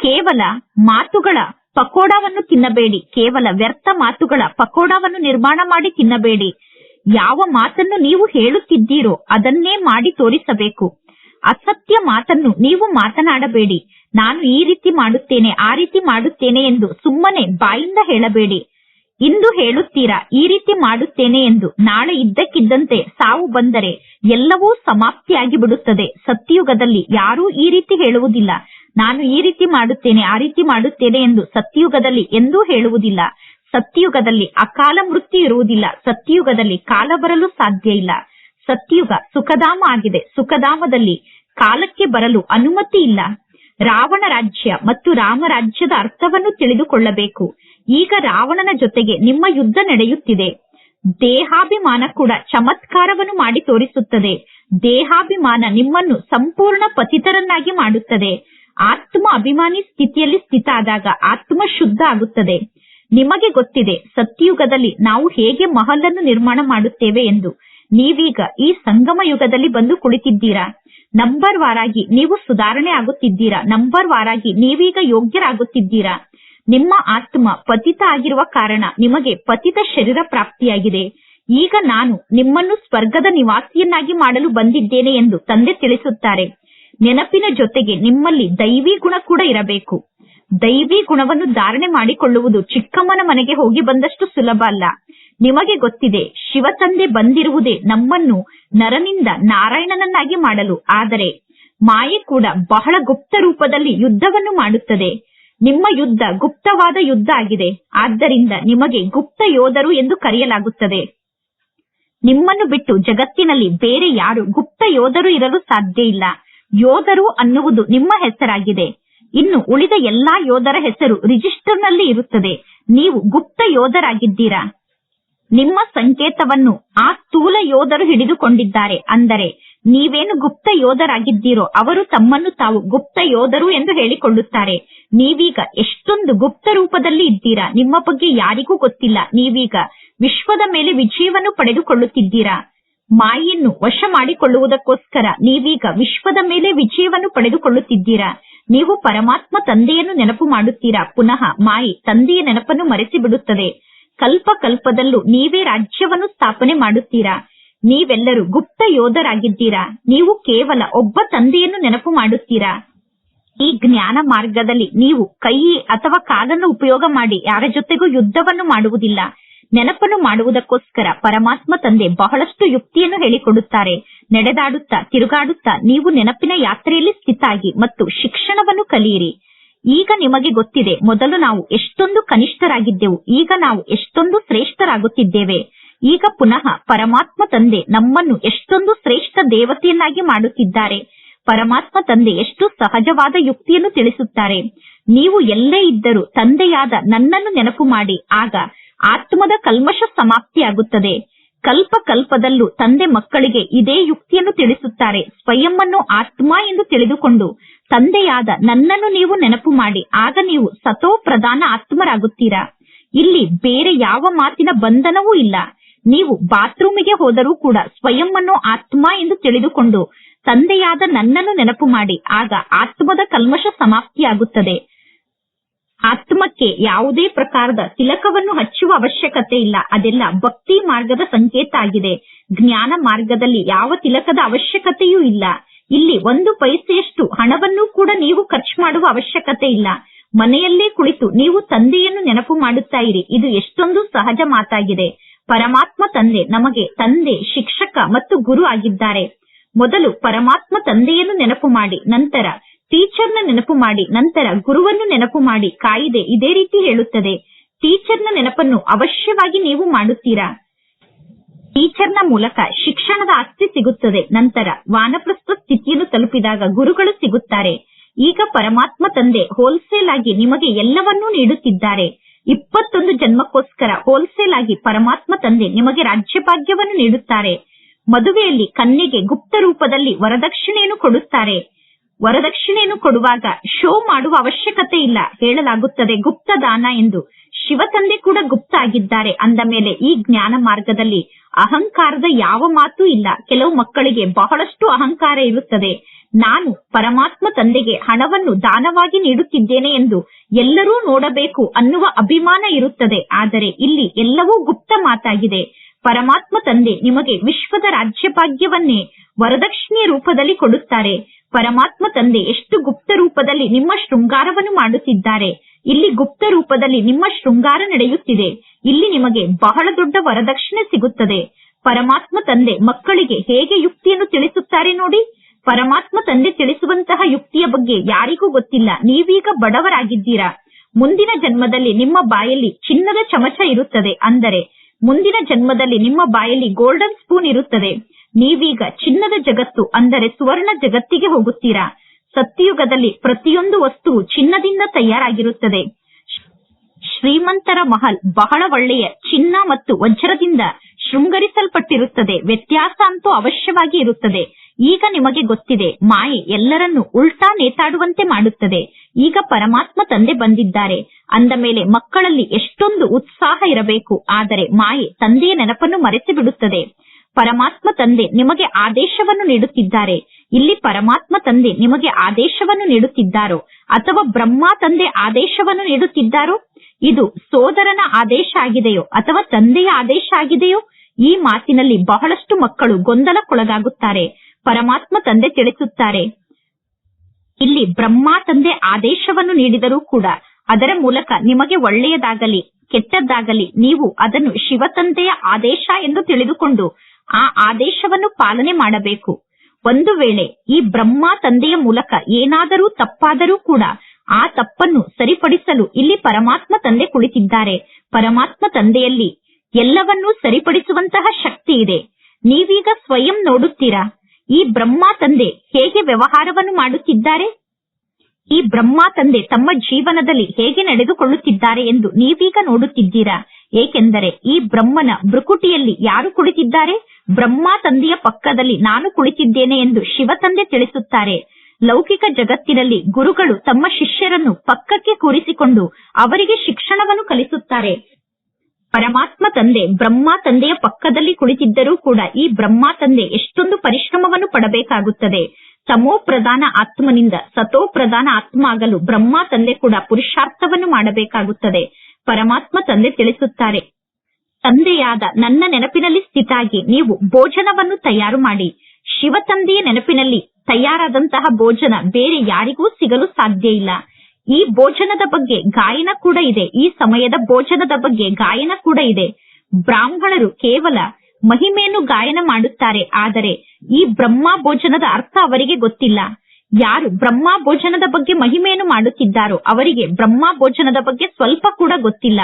ಕೇವಲ ಮಾತುಗಳ ಪಕೋಡವನ್ನು ತಿನ್ನಬೇಡಿ. ಕೇವಲ ವ್ಯರ್ಥ ಮಾತುಗಳ ಪಕೋಡವನ್ನು ನಿರ್ಮಾಣ ಮಾಡಿ ತಿನ್ನಬೇಡಿ. ಯಾವ ಮಾತನ್ನು ನೀವು ಹೇಳುತ್ತಿದ್ದೀರೋ ಅದನ್ನೇ ಮಾಡಿ ತೋರಿಸಬೇಕು. ಅಸತ್ಯ ಮಾತನ್ನು ನೀವು ಮಾತನಾಡಬೇಡಿ. ನಾನು ಈ ರೀತಿ ಮಾಡುತ್ತೇನೆ, ಆ ರೀತಿ ಮಾಡುತ್ತೇನೆ ಎಂದು ಸುಮ್ಮನೆ ಬಾಯಿಂದ ಹೇಳಬೇಡಿ. ಇಂದು ಹೇಳುತ್ತೀರಾ, ಈ ರೀತಿ ಮಾಡುತ್ತೇನೆ ಎಂದು ನಾಳೆ ಇದ್ದಕ್ಕಿದ್ದಂತೆ ಸಾವು ಬಂದರೆ ಎಲ್ಲವೂ ಸಮಾಪ್ತಿಯಾಗಿ ಬಿಡುತ್ತದೆ ಸತ್ಯಯುಗದಲ್ಲಿ ಯಾರೂ ಈ ರೀತಿ ಹೇಳುವುದಿಲ್ಲ. ನಾನು ಈ ರೀತಿ ಮಾಡುತ್ತೇನೆ, ಆ ರೀತಿ ಮಾಡುತ್ತೇನೆ ಎಂದು ಸತ್ಯಯುಗದಲ್ಲಿ ಎಂದೂ ಹೇಳುವುದಿಲ್ಲ. ಸತ್ಯಯುಗದಲ್ಲಿ ಅಕಾಲ ಮೃತ್ಯು ಇರುವುದಿಲ್ಲ. ಸತ್ಯಯುಗದಲ್ಲಿ ಕಾಲ ಬರಲು ಸಾಧ್ಯ ಇಲ್ಲ. ಸತ್ಯಯುಗ ಸುಖಧಾಮ ಆಗಿದೆ. ಸುಖಧಾಮದಲ್ಲಿ ಕಾಲಕ್ಕೆ ಬರಲು ಅನುಮತಿ ಇಲ್ಲ. ರಾವಣ ರಾಜ್ಯ ಮತ್ತು ರಾಮರಾಜ್ಯದ ಅರ್ಥವನ್ನು ತಿಳಿದುಕೊಳ್ಳಬೇಕು. ಈಗ ರಾವಣನ ಜೊತೆಗೆ ನಿಮ್ಮ ಯುದ್ಧ ನಡೆಯುತ್ತಿದೆ. ದೇಹಾಭಿಮಾನ ಕೂಡ ಚಮತ್ಕಾರವನ್ನು ಮಾಡಿ ತೋರಿಸುತ್ತದೆ. ದೇಹಾಭಿಮಾನ ನಿಮ್ಮನ್ನು ಸಂಪೂರ್ಣ ಪತಿತರನ್ನಾಗಿ ಮಾಡುತ್ತದೆ. ಆತ್ಮ ಅಭಿಮಾನಿ ಸ್ಥಿತಿಯಲ್ಲಿ ಸ್ಥಿತ ಆದಾಗ ಆತ್ಮ ಶುದ್ಧ ಆಗುತ್ತದೆ. ನಿಮಗೆ ಗೊತ್ತಿದೆ ಸತ್ಯಯುಗದಲ್ಲಿ ನಾವು ಹೇಗೆ ಮಹಲನ್ನು ನಿರ್ಮಾಣ ಮಾಡುತ್ತೇವೆ ಎಂದು. ನೀವೀಗ ಈ ಸಂಗಮ ಯುಗದಲ್ಲಿ ಬಂದು ಕುಳಿತಿದ್ದೀರಾ? ನಂಬರ್ ವಾರಾಗಿ ನೀವು ಸುಧಾರಣೆ ಆಗುತ್ತಿದ್ದೀರಾ? ನಂಬರ್ ವಾರಾಗಿ ನೀವೀಗ ಯೋಗ್ಯರಾಗುತ್ತಿದ್ದೀರಾ? ನಿಮ್ಮ ಆತ್ಮ ಪತಿತ ಆಗಿರುವ ಕಾರಣ ನಿಮಗೆ ಪತಿತ ಶರೀರ ಪ್ರಾಪ್ತಿಯಾಗಿದೆ. ಈಗ ನಾನು ನಿಮ್ಮನ್ನು ಸ್ವರ್ಗದ ನಿವಾಸಿಯನ್ನಾಗಿ ಮಾಡಲು ಬಂದಿದ್ದೇನೆ ಎಂದು ತಂದೆ ತಿಳಿಸುತ್ತಾರೆ. ನೆನಪಿನ ಜೊತೆಗೆ ನಿಮ್ಮಲ್ಲಿ ದೈವಿ ಗುಣ ಕೂಡ ಇರಬೇಕು. ದೈವಿ ಗುಣವನ್ನು ಧಾರಣೆ ಮಾಡಿಕೊಳ್ಳುವುದು ಚಿಕ್ಕಮ್ಮನ ಮನೆಗೆ ಹೋಗಿ ಬಂದಷ್ಟು ಸುಲಭ ಅಲ್ಲ. ನಿಮಗೆ ಗೊತ್ತಿದೆ, ಶಿವತಂದೆ ಬಂದಿರುವುದೇ ನಮ್ಮನ್ನು ನರನಿಂದ ನಾರಾಯಣನನ್ನಾಗಿ ಮಾಡಲು. ಆದರೆ ಮಾಯೆ ಕೂಡ ಬಹಳ ಗುಪ್ತ ರೂಪದಲ್ಲಿ ಯುದ್ಧವನ್ನು ಮಾಡುತ್ತದೆ. ನಿಮ್ಮ ಯುದ್ಧ ಗುಪ್ತವಾದ ಯುದ್ಧ ಆಗಿದೆ. ಆದ್ದರಿಂದ ನಿಮಗೆ ಗುಪ್ತ ಯೋಧರು ಎಂದು ಕರೆಯಲಾಗುತ್ತದೆ. ನಿಮ್ಮನ್ನು ಬಿಟ್ಟು ಜಗತ್ತಿನಲ್ಲಿ ಬೇರೆ ಯಾರು ಗುಪ್ತ ಯೋಧರು ಇರಲು ಸಾಧ್ಯ ಇಲ್ಲ. ಯೋಧರು ಅನ್ನುವುದು ನಿಮ್ಮ ಹೆಸರಾಗಿದೆ. ಇನ್ನು ಉಳಿದ ಎಲ್ಲಾ ಯೋಧರ ಹೆಸರು ರಿಜಿಸ್ಟರ್ನಲ್ಲಿ ಇರುತ್ತದೆ. ನೀವು ಗುಪ್ತ ಯೋಧರಾಗಿದ್ದೀರಾ? ನಿಮ್ಮ ಸಂಕೇತವನ್ನು ಆ ಸ್ಥೂಲ ಯೋಧರು ಹಿಡಿದುಕೊಂಡಿದ್ದಾರೆ. ಅಂದರೆ, ನೀವೇನು ಗುಪ್ತ ಯೋಧರಾಗಿದ್ದೀರೋ ಅವರು ತಮ್ಮನ್ನು ತಾವು ಗುಪ್ತ ಯೋಧರು ಎಂದು ಹೇಳಿಕೊಳ್ಳುತ್ತಾರೆ. ನೀವೀಗ ಎಷ್ಟೊಂದು ಗುಪ್ತ ರೂಪದಲ್ಲಿ ಇದ್ದೀರಾ? ನಿಮ್ಮ ಬಗ್ಗೆ ಯಾರಿಗೂ ಗೊತ್ತಿಲ್ಲ. ನೀವೀಗ ವಿಶ್ವದ ಮೇಲೆ ವಿಜಯವನ್ನು ಪಡೆದುಕೊಳ್ಳುತ್ತಿದ್ದೀರಾ? ಮಾಯನ್ನು ವಶ ಮಾಡಿಕೊಳ್ಳುವುದಕ್ಕೋಸ್ಕರ ನೀವೀಗ ವಿಶ್ವದ ಮೇಲೆ ವಿಜಯವನ್ನು ಪಡೆದುಕೊಳ್ಳುತ್ತಿದ್ದೀರಾ? ನೀವು ಪರಮಾತ್ಮ ತಂದೆಯನ್ನು ನೆನಪು ಮಾಡುತ್ತೀರಾ? ಪುನಃ ಮಾಯಿ ತಂದೆಯ ನೆನಪನ್ನು ಮರೆಸಿ ಬಿಡುತ್ತದೆ ಕಲ್ಪ ಕಲ್ಪದಲ್ಲೂ ನೀವೇ ರಾಜ್ಯವನ್ನು ಸ್ಥಾಪನೆ ಮಾಡುತ್ತೀರಾ? ನೀವೆಲ್ಲರೂ ಗುಪ್ತ ಯೋಧರಾಗಿದ್ದೀರಾ? ನೀವು ಕೇವಲ ಒಬ್ಬ ತಂದೆಯನ್ನು ನೆನಪು ಮಾಡುತ್ತೀರಾ? ಈ ಜ್ಞಾನ ಮಾರ್ಗದಲ್ಲಿ ನೀವು ಕೈ ಅಥವಾ ಕಾಲನ್ನು ಉಪಯೋಗ ಮಾಡಿ ಯಾರ ಜೊತೆಗೂ ಯುದ್ಧವನ್ನು ಮಾಡುವುದಿಲ್ಲ. ನೆನಪನ್ನು ಮಾಡುವುದಕ್ಕೋಸ್ಕರ ಪರಮಾತ್ಮ ತಂದೆ ಬಹಳಷ್ಟು ಯುಕ್ತಿಯನ್ನು ಹೇಳಿಕೊಡುತ್ತಾರೆ. ನಡೆದಾಡುತ್ತಾ, ತಿರುಗಾಡುತ್ತಾ ನೀವು ನೆನಪಿನ ಯಾತ್ರೆಯಲ್ಲಿ ಸ್ಥಿತಾಗಿ ಮತ್ತು ಶಿಕ್ಷಣವನ್ನು ಕಲಿಯಿರಿ. ಈಗ ನಿಮಗೆ ಗೊತ್ತಿದೆ, ಮೊದಲು ನಾವು ಎಷ್ಟೊಂದು ಕನಿಷ್ಠರಾಗಿದ್ದೆವು, ಈಗ ನಾವು ಎಷ್ಟೊಂದು ಶ್ರೇಷ್ಠರಾಗುತ್ತಿದ್ದೇವೆ. ಈಗ ಪುನಃ ಪರಮಾತ್ಮ ತಂದೆ ನಮ್ಮನ್ನು ಎಷ್ಟೊಂದು ಶ್ರೇಷ್ಠ ದೇವತೆಯನ್ನಾಗಿ ಮಾಡುತ್ತಿದ್ದಾರೆ. ಪರಮಾತ್ಮ ತಂದೆ ಎಷ್ಟು ಸಹಜವಾದ ಯುಕ್ತಿಯನ್ನು ತಿಳಿಸುತ್ತಾರೆ. ನೀವು ಎಲ್ಲೇ ಇದ್ದರೂ ತಂದೆಯಾದ ನನ್ನನ್ನು ನೆನಪು ಮಾಡಿ, ಆಗ ಆತ್ಮದ ಕಲ್ಮಶ ಸಮಾಪ್ತಿಯಾಗುತ್ತದೆ. ಕಲ್ಪ ಕಲ್ಪದಲ್ಲೂ ತಂದೆ ಮಕ್ಕಳಿಗೆ ಇದೇ ಯುಕ್ತಿಯನ್ನು ತಿಳಿಸುತ್ತಾರೆ. ಸ್ವಯಂವನ್ನು ಆತ್ಮ ಎಂದು ತಿಳಿದುಕೊಂಡು ತಂದೆಯಾದ ನನ್ನನ್ನು ನೀವು ನೆನಪು ಮಾಡಿ. ಆಗ ನೀವು ಸತೋ ಪ್ರಧಾನ ಆತ್ಮರಾಗುತ್ತೀರಾ? ಇಲ್ಲಿ ಬೇರೆ ಯಾವ ಮಾತಿನ ಬಂಧನವೂ ಇಲ್ಲ. ನೀವು ಬಾತ್ರೂಮಿಗೆ ಹೋದರೂ ಕೂಡ ಸ್ವಯಂವನ್ನು ಆತ್ಮ ಎಂದು ತಿಳಿದುಕೊಂಡು ತಂದೆಯಾದ ನನ್ನನ್ನು ನೆನಪು ಮಾಡಿ. ಆಗ ಆತ್ಮದ ಕಲ್ಮಶ ಸಮಾಪ್ತಿಯಾಗುತ್ತದೆ. ಆತ್ಮಕ್ಕೆ ಯಾವುದೇ ಪ್ರಕಾರದ ತಿಲಕವನ್ನು ಹಚ್ಚುವ ಅವಶ್ಯಕತೆ ಇಲ್ಲ. ಅದೆಲ್ಲ ಭಕ್ತಿ ಮಾರ್ಗದ ಸಂಕೇತ ಆಗಿದೆ. ಜ್ಞಾನ ಮಾರ್ಗದಲ್ಲಿ ಯಾವ ತಿಲಕದ ಅವಶ್ಯಕತೆಯೂ ಇಲ್ಲ. ಇಲ್ಲಿ ಒಂದು ಪೈಸೆಯಷ್ಟು ಹಣವನ್ನು ಕೂಡ ನೀವು ಖರ್ಚು ಮಾಡುವ ಅವಶ್ಯಕತೆ ಇಲ್ಲ. ಮನೆಯಲ್ಲೇ ಕುಳಿತು ನೀವು ತಂದೆಯನ್ನು ನೆನಪು ಮಾಡುತ್ತಾ ಇರಿ. ಇದು ಎಷ್ಟೊಂದು ಸಹಜ ಮಾತಾಗಿದೆ. ಪರಮಾತ್ಮ ತಂದೆ ನಮಗೆ ತಂದೆ, ಶಿಕ್ಷಕ ಮತ್ತು ಗುರು ಆಗಿದ್ದಾರೆ. ಮೊದಲು ಪರಮಾತ್ಮ ತಂದೆಯನ್ನು ನೆನಪು ಮಾಡಿ, ನಂತರ ಟೀಚರ್ನ ನೆನಪು ಮಾಡಿ, ನಂತರ ಗುರುವನ್ನು ನೆನಪು ಮಾಡಿ. ಕಾಯಿದೆ ಇದೇ ರೀತಿ ಹೇಳುತ್ತದೆ. ಟೀಚರ್ನ ನೆನಪನ್ನು ಅವಶ್ಯವಾಗಿ ನೀವು ಮಾಡುತ್ತೀರಾ? ಟೀಚರ್ನ ಮೂಲಕ ಶಿಕ್ಷಣದ ಆಸ್ತಿ ಸಿಗುತ್ತದೆ. ನಂತರ ವಾನಪ್ರಸ್ಥ ಸ್ಥಿತಿಯನ್ನು ತಲುಪಿದಾಗ ಗುರುಗಳು ಸಿಗುತ್ತಾರೆ. ಈಗ ಪರಮಾತ್ಮ ತಂದೆ ಹೋಲ್ಸೇಲ್ ಆಗಿ ನಿಮಗೆ ಎಲ್ಲವನ್ನೂ ನೀಡುತ್ತಿದ್ದಾರೆ. ಇಪ್ಪತ್ತೊಂದು ಜನ್ಮಕ್ಕೋಸ್ಕರ ಹೋಲ್ಸೇಲ್ ಆಗಿ ಪರಮಾತ್ಮ ತಂದೆ ನಿಮಗೆ ರಾಜ್ಯಭಾಗ್ಯವನ್ನು ನೀಡುತ್ತಾರೆ. ಮದುವೆಯಲ್ಲಿ ಕನ್ಯೆಗೆ ಗುಪ್ತ ರೂಪದಲ್ಲಿ ವರದಕ್ಷಿಣೆಯನ್ನು ಕೊಡುತ್ತಾರೆ. ವರದಕ್ಷಿಣೆಯನ್ನು ಕೊಡುವಾಗ ಶೋ ಮಾಡುವ ಅವಶ್ಯಕತೆ ಇಲ್ಲ. ಹೇಳಲಾಗುತ್ತದೆ ಗುಪ್ತ ದಾನ ಎಂದು. ಶಿವ ತಂದೆ ಕೂಡ ಗುಪ್ತ ಆಗಿದ್ದಾರೆ ಅಂದ ಮೇಲೆ ಈ ಜ್ಞಾನ ಮಾರ್ಗದಲ್ಲಿ ಅಹಂಕಾರದ ಯಾವ ಮಾತು ಇಲ್ಲ. ಕೆಲವು ಮಕ್ಕಳಿಗೆ ಬಹಳಷ್ಟು ಅಹಂಕಾರ ಇರುತ್ತದೆ. ನಾನು ಪರಮಾತ್ಮ ತಂದೆಗೆ ಹಣವನ್ನು ದಾನವಾಗಿ ನೀಡುತ್ತಿದ್ದೇನೆ ಎಂದು ಎಲ್ಲರೂ ನೋಡಬೇಕು ಅನ್ನುವ ಅಭಿಮಾನ ಇರುತ್ತದೆ. ಆದರೆ ಇಲ್ಲಿ ಎಲ್ಲವೂ ಗುಪ್ತ ಮಾತಾಗಿದೆ. ಪರಮಾತ್ಮ ತಂದೆ ನಿಮಗೆ ವಿಶ್ವದ ರಾಜ್ಯಭಾಗ್ಯವನ್ನೇ ವರದಕ್ಷಿಣೆಯ ರೂಪದಲ್ಲಿ ಕೊಡುತ್ತಾರೆ. ಪರಮಾತ್ಮ ತಂದೆ ಎಷ್ಟು ಗುಪ್ತ ರೂಪದಲ್ಲಿ ನಿಮ್ಮ ಶೃಂಗಾರವನ್ನು ಮಾಡುತ್ತಿದ್ದಾರೆ. ಇಲ್ಲಿ ಗುಪ್ತ ರೂಪದಲ್ಲಿ ನಿಮ್ಮ ಶೃಂಗಾರ ನಡೆಯುತ್ತಿದೆ. ಇಲ್ಲಿ ನಿಮಗೆ ಬಹಳ ದೊಡ್ಡ ವರದಕ್ಷಿಣೆ ಸಿಗುತ್ತದೆ. ಪರಮಾತ್ಮ ತಂದೆ ಮಕ್ಕಳಿಗೆ ಹೇಗೆ ಯುಕ್ತಿಯನ್ನು ತಿಳಿಸುತ್ತಾರೆ ನೋಡಿ. ಪರಮಾತ್ಮ ತಂದೆ ತಿಳಿಸುವಂತಹ ಯುಕ್ತಿಯ ಬಗ್ಗೆ ಯಾರಿಗೂ ಗೊತ್ತಿಲ್ಲ. ನೀವೀಗ ಬಡವರಾಗಿದ್ದೀರಾ. ಮುಂದಿನ ಜನ್ಮದಲ್ಲಿ ನಿಮ್ಮ ಬಾಯಲ್ಲಿ ಚಿನ್ನದ ಚಮಚ ಇರುತ್ತದೆ. ಅಂದರೆ ಮುಂದಿನ ಜನ್ಮದಲ್ಲಿ ನಿಮ್ಮ ಬಾಯಲ್ಲಿ ಗೋಲ್ಡನ್ ಸ್ಪೂನ್ ಇರುತ್ತದೆ. ನೀವೀಗ ಚಿನ್ನದ ಜಗತ್ತು ಅಂದರೆ ಸುವರ್ಣ ಜಗತ್ತಿಗೆ ಹೋಗುತ್ತೀರಾ? ಸತ್ಯಯುಗದಲ್ಲಿ ಪ್ರತಿಯೊಂದು ವಸ್ತು ಚಿನ್ನದಿಂದ ತಯಾರಾಗಿರುತ್ತದೆ. ಶ್ರೀಮಂತರ ಮಹಲ್ ಬಹಳ ಒಳ್ಳೆಯ ಚಿನ್ನ ಮತ್ತು ವಜ್ರದಿಂದ ಶೃಂಗರಿಸಲ್ಪಟ್ಟಿರುತ್ತದೆ. ವ್ಯತ್ಯಾಸ ಅಂತೂ ಅವಶ್ಯವಾಗಿ ಇರುತ್ತದೆ. ಈಗ ನಿಮಗೆ ಗೊತ್ತಿದೆ, ಮಾಯೆ ಎಲ್ಲರನ್ನು ಉಲ್ಟಾ ನೇತಾಡುವಂತೆ ಮಾಡುತ್ತದೆ. ಈಗ ಪರಮಾತ್ಮ ತಂದೆ ಬಂದಿದ್ದಾರೆ. ಅಂದ ಮೇಲೆ ಮಕ್ಕಳಲ್ಲಿ ಎಷ್ಟೊಂದು ಉತ್ಸಾಹ ಇರಬೇಕು. ಆದರೆ ಮಾಯೆ ತಂದೆಯ ನೆನಪನ್ನು ಮರೆತು ಬಿಡುತ್ತದೆ ಪರಮಾತ್ಮ ತಂದೆ ನಿಮಗೆ ಆದೇಶವನ್ನು ನೀಡುತ್ತಿದ್ದಾರೆ. ಇಲ್ಲಿ ಪರಮಾತ್ಮ ತಂದೆ ನಿಮಗೆ ಆದೇಶವನ್ನು ನೀಡುತ್ತಿದ್ದಾರೋ? ಅಥವಾ ಬ್ರಹ್ಮ ತಂದೆ ಆದೇಶವನ್ನು ನೀಡುತ್ತಿದ್ದಾರೋ? ಇದು ಸೋದರನ ಆದೇಶ ಆಗಿದೆಯೋ ಅಥವಾ ತಂದೆಯ ಆದೇಶ ಆಗಿದೆಯೋ? ಈ ಮಾತಿನಲ್ಲಿ ಬಹಳಷ್ಟು ಮಕ್ಕಳು ಗೊಂದಲಕ್ಕೊಳಗಾಗುತ್ತಾರೆ. ಪರಮಾತ್ಮ ತಂದೆ ತಿಳಿಸುತ್ತಾರೆ. ಇಲ್ಲಿ ಬ್ರಹ್ಮ ತಂದೆ ಆದೇಶವನ್ನು ನೀಡಿದರೂ ಕೂಡ ಅದರ ಮೂಲಕ ನಿಮಗೆ ಒಳ್ಳೆಯದಾಗಲಿ, ಕೆಟ್ಟದ್ದಾಗಲಿ ನೀವು ಅದನ್ನು ಶಿವ ತಂದೆಯ ಆದೇಶ ಎಂದು ತಿಳಿದುಕೊಂಡು ಆ ಆದೇಶವನ್ನು ಪಾಲನೆ ಮಾಡಬೇಕು. ಒಂದು ವೇಳೆ ಈ ಬ್ರಹ್ಮ ತಂದೆಯ ಮೂಲಕ ಏನಾದರೂ ತಪ್ಪಾದರೂ ಕೂಡ ಆ ತಪ್ಪನ್ನು ಸರಿಪಡಿಸಲು ಇಲ್ಲಿ ಪರಮಾತ್ಮ ತಂದೆ ಕುಳಿತಿದ್ದಾರೆ. ಪರಮಾತ್ಮ ತಂದೆಯಲ್ಲಿ ಎಲ್ಲವನ್ನೂ ಸರಿಪಡಿಸುವಂತಹ ಶಕ್ತಿ ಇದೆ. ನೀವೀಗ ಸ್ವಯಂ ನೋಡುತ್ತೀರಾ? ಈ ಬ್ರಹ್ಮ ತಂದೆ ಹೇಗೆ ವ್ಯವಹಾರವನ್ನು ಮಾಡುತ್ತಿದ್ದಾರೆ? ಈ ಬ್ರಹ್ಮ ತಂದೆ ತಮ್ಮ ಜೀವನದಲ್ಲಿ ಹೇಗೆ ನಡೆದುಕೊಳ್ಳುತ್ತಿದ್ದಾರೆ ಎಂದು ನೀವೀಗ ನೋಡುತ್ತಿದ್ದೀರಾ? ಏಕೆಂದರೆ ಈ ಬ್ರಹ್ಮನ ಭ್ರುಕುಟಿಯಲ್ಲಿ ಯಾರು ಕುಳಿತಿದ್ದಾರೆ? ಬ್ರಹ್ಮ ತಂದೆಯ ಪಕ್ಕದಲ್ಲಿ ನಾನು ಕುಳಿತಿದ್ದೇನೆ ಎಂದು ಶಿವ ತಂದೆ ತಿಳಿಸುತ್ತಾರೆ. ಲೌಕಿಕ ಜಗತ್ತಿನಲ್ಲಿ ಗುರುಗಳು ತಮ್ಮ ಶಿಷ್ಯರನ್ನು ಪಕ್ಕಕ್ಕೆ ಕೂರಿಸಿಕೊಂಡು ಅವರಿಗೆ ಶಿಕ್ಷಣವನ್ನು ಕಲಿಸುತ್ತಾರೆ. ಪರಮಾತ್ಮ ತಂದೆ ಬ್ರಹ್ಮ ತಂದೆಯ ಪಕ್ಕದಲ್ಲಿ ಕುಳಿತಿದ್ದರೂ ಕೂಡ ಈ ಬ್ರಹ್ಮ ತಂದೆ ಎಷ್ಟೊಂದು ಪರಿಶ್ರಮವನ್ನು ಪಡಬೇಕಾಗುತ್ತದೆ. ತಮೋ ಪ್ರಧಾನ ಆತ್ಮನಿಂದ ಸತೋ ಪ್ರಧಾನ ಆತ್ಮ ಆಗಲು ಬ್ರಹ್ಮ ತಂದೆ ಕೂಡ ಪುರುಷಾರ್ಥವನ್ನು ಮಾಡಬೇಕಾಗುತ್ತದೆ. ಪರಮಾತ್ಮ ತಂದೆ ತಿಳಿಸುತ್ತಾರೆ. ತಂದೆಯಾದ ನನ್ನ ನೆನಪಿನಲ್ಲಿ ಸ್ಥಿತಾಗಿ ನೀವು ಭೋಜನವನ್ನು ತಯಾರು ಮಾಡಿ. ಶಿವ ತಂದೆಯ ನೆನಪಿನಲ್ಲಿ ತಯಾರಾದಂತಹ ಭೋಜನ ಬೇರೆ ಯಾರಿಗೂ ಸಿಗಲು ಸಾಧ್ಯ ಇಲ್ಲ. ಈ ಭೋಜನದ ಬಗ್ಗೆ ಗಾಯನ ಕೂಡ ಇದೆ. ಈ ಸಮಯದ ಭೋಜನದ ಬಗ್ಗೆ ಗಾಯನ ಕೂಡ ಇದೆ. ಬ್ರಾಹ್ಮಣರು ಕೇವಲ ಮಹಿಮೆಯನ್ನು ಗಾಯನ ಮಾಡುತ್ತಾರೆ. ಆದರೆ ಈ ಬ್ರಹ್ಮ ಭೋಜನದ ಅರ್ಥ ಅವರಿಗೆ ಗೊತ್ತಿಲ್ಲ. ಯಾರು ಬ್ರಹ್ಮ ಭೋಜನದ ಬಗ್ಗೆ ಮಹಿಮೆಯನ್ನು ಮಾಡುತ್ತಿದ್ದಾರೋ ಅವರಿಗೆ ಬ್ರಹ್ಮ ಭೋಜನದ ಬಗ್ಗೆ ಸ್ವಲ್ಪ ಕೂಡ ಗೊತ್ತಿಲ್ಲ.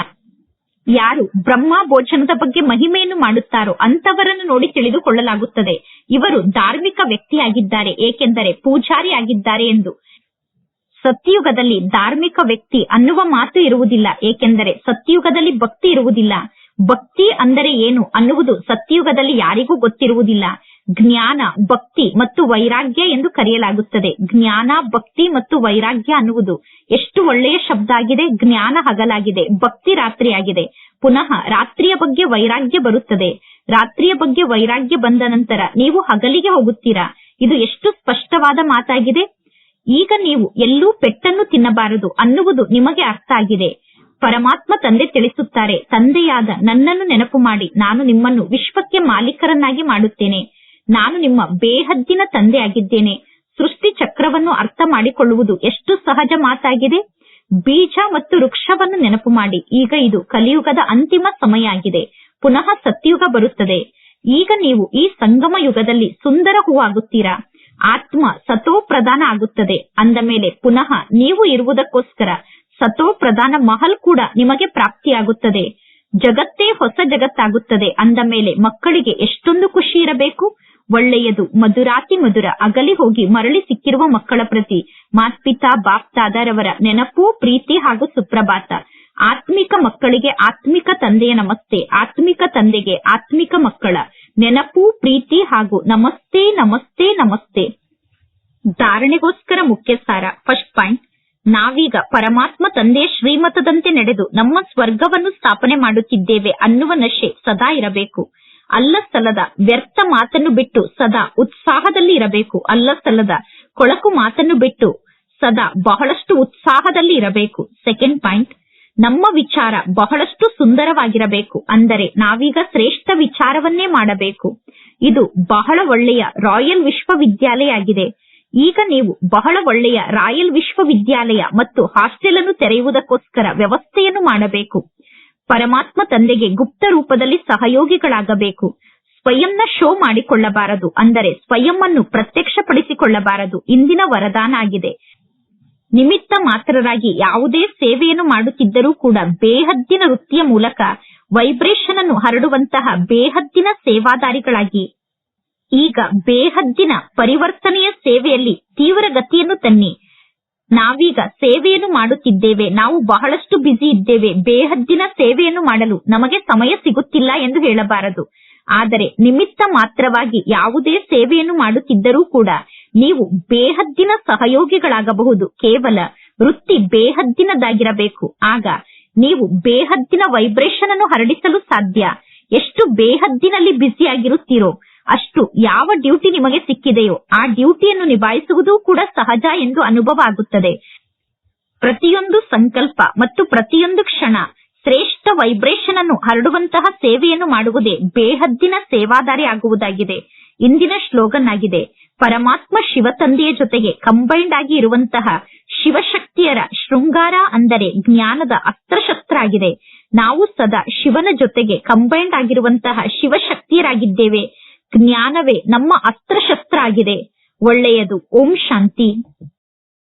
ಯಾರು ಬ್ರಹ್ಮ ಭೋಜನದ ಬಗ್ಗೆ ಮಹಿಮೆಯನ್ನು ಮಾಡುತ್ತಾರೋ ಅಂತವರನ್ನು ನೋಡಿ ತಿಳಿದುಕೊಳ್ಳಲಾಗುತ್ತದೆ. ಇವರು ಧಾರ್ಮಿಕ ವ್ಯಕ್ತಿಯಾಗಿದ್ದಾರೆ, ಏಕೆಂದರೆ ಪೂಜಾರಿ ಆಗಿದ್ದಾರೆ ಎಂದು. ಸತ್ಯಯುಗದಲ್ಲಿ ಧಾರ್ಮಿಕ ವ್ಯಕ್ತಿ ಅನ್ನುವ ಮಾತು ಇರುವುದಿಲ್ಲ, ಏಕೆಂದರೆ ಸತ್ಯಯುಗದಲ್ಲಿ ಭಕ್ತಿ ಇರುವುದಿಲ್ಲ. ಭಕ್ತಿ ಅಂದರೆ ಏನು ಅನ್ನುವುದು ಸತ್ಯಯುಗದಲ್ಲಿ ಯಾರಿಗೂ ಗೊತ್ತಿರುವುದಿಲ್ಲ. ಜ್ಞಾನ, ಭಕ್ತಿ ಮತ್ತು ವೈರಾಗ್ಯ ಎಂದು ಕರೆಯಲಾಗುತ್ತದೆ. ಜ್ಞಾನ, ಭಕ್ತಿ ಮತ್ತು ವೈರಾಗ್ಯ ಅನ್ನುವುದು ಎಷ್ಟು ಒಳ್ಳೆಯ ಶಬ್ದ ಆಗಿದೆ, ಜ್ಞಾನ ಹಗಲಾಗಿದೆ, ಭಕ್ತಿ ರಾತ್ರಿಯಾಗಿದೆ. ಪುನಃ ರಾತ್ರಿಯ ಬಗ್ಗೆ ವೈರಾಗ್ಯ ಬರುತ್ತದೆ. ರಾತ್ರಿಯ ಬಗ್ಗೆ ವೈರಾಗ್ಯ ಬಂದ ನಂತರ ನೀವು ಹಗಲಿಗೆ ಹೋಗುತ್ತೀರಾ? ಇದು ಎಷ್ಟು ಸ್ಪಷ್ಟವಾದ ಮಾತಾಗಿದೆ? ಈಗ ನೀವು ಎಲ್ಲೂ ಪೆಟ್ಟನ್ನು ತಿನ್ನಬಾರದು ಅನ್ನುವುದು ನಿಮಗೆ ಅರ್ಥ ಆಗಿದೆ. ಪರಮಾತ್ಮ ತಂದೆ ತಿಳಿಸುತ್ತಾರೆ, ತಂದೆಯಾದ ನನ್ನನ್ನು ನೆನಪು ಮಾಡಿ, ನಾನು ನಿಮ್ಮನ್ನು ವಿಶ್ವಕ್ಕೆ ಮಾಲೀಕರನ್ನಾಗಿ ಮಾಡುತ್ತೇನೆ. ನಾನು ನಿಮ್ಮ ಬೇಹದ್ದಿನ ತಂದೆಯಾಗಿದ್ದೇನೆ. ಸೃಷ್ಟಿ ಚಕ್ರವನ್ನು ಅರ್ಥ ಮಾಡಿಕೊಳ್ಳುವುದು ಎಷ್ಟು ಸಹಜ ಮಾತಾಗಿದೆ? ಬೀಜ ಮತ್ತು ವೃಕ್ಷವನ್ನು ನೆನಪು ಮಾಡಿ. ಈಗ ಇದು ಕಲಿಯುಗದ ಅಂತಿಮ ಸಮಯ ಆಗಿದೆ ಪುನಃ ಸತ್ಯುಗ ಬರುತ್ತದೆ. ಈಗ ನೀವು ಈ ಸಂಗಮ ಯುಗದಲ್ಲಿ ಸುಂದರ ಹೂವಾಗುತ್ತೀರಾ? ಆತ್ಮ ಸತೋ ಪ್ರಧಾನ ಆಗುತ್ತದೆ. ಅಂದ ಮೇಲೆ ಪುನಃ ನೀವು ಇರುವುದಕ್ಕೋಸ್ಕರ ಸತೋ ಪ್ರಧಾನ ಮಹಲ್ ಕೂಡ ನಿಮಗೆ ಪ್ರಾಪ್ತಿಯಾಗುತ್ತದೆ. ಜಗತ್ತೇ ಹೊಸ ಜಗತ್ತಾಗುತ್ತದೆ. ಅಂದ ಮೇಲೆ ಮಕ್ಕಳಿಗೆ ಎಷ್ಟೊಂದು ಖುಷಿ ಇರಬೇಕು? ಒಳ್ಳೆಯದು. ಮಧುರಾತಿ ಮಧುರ. ಅಗಲಿ ಹೋಗಿ ಮರಳಿ ಸಿಕ್ಕಿರುವ ಮಕ್ಕಳ ಪ್ರತಿ. ಮಾತ್ಪಿತಾ ಬಾಪ್ತಾದರವರ ನೆನಪು, ಪ್ರೀತಿ ಹಾಗೂ ಸುಪ್ರಭಾತ. ಆತ್ಮಿಕ ಮಕ್ಕಳಿಗೆ ಆತ್ಮಿಕ ತಂದೆಯ ನಮಸ್ತೆ. ಆತ್ಮಿಕ ತಂದೆಗೆ ಆತ್ಮಿಕ ಮಕ್ಕಳ. ನೆನಪು, ಪ್ರೀತಿ ಹಾಗೂ ನಮಸ್ತೆ ನಮಸ್ತೆ ನಮಸ್ತೆ. ಧಾರಣೆಗೋಸ್ಕರ ಮುಖ್ಯ ಸಾರ ಫಸ್ಟ್ ಪಾಯಿಂಟ್. ನಾವೀಗ ಪರಮಾತ್ಮ ತಂದೆ ಶ್ರೀಮತದಂತೆ ನಡೆದು ನಮ್ಮ ಸ್ವರ್ಗವನ್ನು ಸ್ಥಾಪನೆ ಮಾಡುತ್ತಿದ್ದೇವೆ ಅನ್ನುವ ನಶೆ ಸದಾ ಇರಬೇಕು. ಅಲ್ಲ ಸಲ್ಲದ ವ್ಯರ್ಥ ಮಾತನ್ನು ಬಿಟ್ಟು ಸದಾ ಉತ್ಸಾಹದಲ್ಲಿ ಇರಬೇಕು. ಅಲ್ಲ ಸಲ್ಲದ ಕೊಳಕು ಮಾತನ್ನು ಬಿಟ್ಟು ಸದಾ ಬಹಳಷ್ಟು ಉತ್ಸಾಹದಲ್ಲಿ ಇರಬೇಕು. ಸೆಕೆಂಡ್ ಪಾಯಿಂಟ್ ನಮ್ಮ ವಿಚಾರ ಬಹಳಷ್ಟು ಸುಂದರವಾಗಿರಬೇಕು. ಅಂದರೆ ನಾವೀಗ ಶ್ರೇಷ್ಠ ವಿಚಾರವನ್ನೇ ಮಾಡಬೇಕು. ಇದು ಬಹಳ ಒಳ್ಳೆಯ ರಾಯಲ್ ವಿಶ್ವವಿದ್ಯಾಲಯ ಆಗಿದೆ ಈಗ ನೀವು ಬಹಳ ಒಳ್ಳೆಯ ರಾಯಲ್ ವಿಶ್ವವಿದ್ಯಾಲಯ ಮತ್ತು ಹಾಸ್ಟೆಲ್ ಅನ್ನು ತೆರೆಯುವುದಕ್ಕೋಸ್ಕರ ವ್ಯವಸ್ಥೆಯನ್ನು ಮಾಡಬೇಕು. ಪರಮಾತ್ಮ ತಂದೆಗೆ ಗುಪ್ತ ರೂಪದಲ್ಲಿ ಸಹಯೋಗಿಗಳಾಗಬೇಕು. ಸ್ವಯಂನ ಶೋ ಮಾಡಿಕೊಳ್ಳಬಾರದು. ಅಂದರೆ ಸ್ವಯಂ ಅನ್ನು ಪ್ರತ್ಯಕ್ಷಪಡಿಸಿಕೊಳ್ಳಬಾರದು. ಇಂದಿನ ವರದಾನ ಆಗಿದೆ. ನಿಮಿತ್ತ ಮಾತ್ರರಾಗಿ ಯಾವುದೇ ಸೇವೆಯನ್ನು ಮಾಡುತ್ತಿದ್ದರೂ ಕೂಡ ಬೇಹದ್ದಿನ ವೃತ್ತಿಯ ಮೂಲಕ ವೈಬ್ರೇಷನ್ ಅನ್ನು ಹರಡುವಂತಹ ಬೇಹದ್ದಿನ ಸೇವಾದಾರಿಗಳಾಗಿ, ಈಗ ಬೇಹದ್ದಿನ ಪರಿವರ್ತನೆಯ ಸೇವೆಯಲ್ಲಿ ತೀವ್ರ ಗತಿಯನ್ನು ತನ್ನಿ. ನಾವೀಗ ಸೇವೆಯನ್ನು ಮಾಡುತ್ತಿದ್ದೇವೆ. ನಾವು ಬಹಳಷ್ಟು ಬ್ಯುಸಿ ಇದ್ದೇವೆ. ಬೇಹದ್ದಿನ ಸೇವೆಯನ್ನು ಮಾಡಲು ನಮಗೆ ಸಮಯ ಸಿಗುತ್ತಿಲ್ಲ ಎಂದು ಹೇಳಬಾರದು. ಆದರೆ ನಿಮಿತ್ತ ಮಾತ್ರವಾಗಿ ಯಾವುದೇ ಸೇವೆಯನ್ನು ಮಾಡುತ್ತಿದ್ದರೂ ಕೂಡ ನೀವು ಬೇಹದ್ದಿನ ಸಹಯೋಗಿಗಳಾಗಬಹುದು. ಕೇವಲ ವೃತ್ತಿ ಬೇಹದ್ದಿನದಾಗಿರಬೇಕು ಆಗ ನೀವು ಬೇಹದ್ದಿನ ವೈಬ್ರೇಷನ್ ಅನ್ನು ಹರಡಿಸಲು ಸಾಧ್ಯ. ಎಷ್ಟು ಬೇಹದ್ದಿನಲ್ಲಿ ಬ್ಯುಸಿಯಾಗಿರುತ್ತೀರೋ ಅಷ್ಟು ಯಾವ ಡ್ಯೂಟಿ ನಿಮಗೆ ಸಿಕ್ಕಿದೆಯೋ ಆ ಡ್ಯೂಟಿಯನ್ನು ನಿಭಾಯಿಸುವುದು ಕೂಡ ಸಹಜ ಎಂದು ಅನುಭವ ಆಗುತ್ತದೆ. ಪ್ರತಿಯೊಂದು ಸಂಕಲ್ಪ ಮತ್ತು ಪ್ರತಿಯೊಂದು ಕ್ಷಣ ಶ್ರೇಷ್ಠ ವೈಬ್ರೇಷನ್ ಅನ್ನು ಹರಡುವಂತಹ ಸೇವೆಯನ್ನು ಮಾಡುವುದೇ ಬೇಹದ್ದಿನ ಸೇವಾದಾರಿ ಆಗುವುದಾಗಿದೆ. ಇಂದಿನ ಶ್ಲೋಗನ್ ಆಗಿದೆ ಪರಮಾತ್ಮ ಶಿವ ತಂದೆಯ ಜೊತೆಗೆ ಕಂಬೈಂಡ್ ಆಗಿ ಇರುವಂತಹ ಶಿವಶಕ್ತಿಯರ ಶೃಂಗಾರ ಅಂದರೆ ಜ್ಞಾನದ ಅಸ್ತ್ರಶಸ್ತ್ರ ಆಗಿದೆ. ನಾವು ಸದಾ ಶಿವನ ಜೊತೆಗೆ ಕಂಬೈಂಡ್ ಆಗಿರುವಂತಹ ಶಿವಶಕ್ತಿಯರಾಗಿದ್ದೇವೆ. ಜ್ಞಾನವೇ ನಮ್ಮ ಅಸ್ತ್ರಶಸ್ತ್ರ ಆಗಿದೆ. ಒಳ್ಳೆಯದು. ಓಂ ಶಾಂತಿ.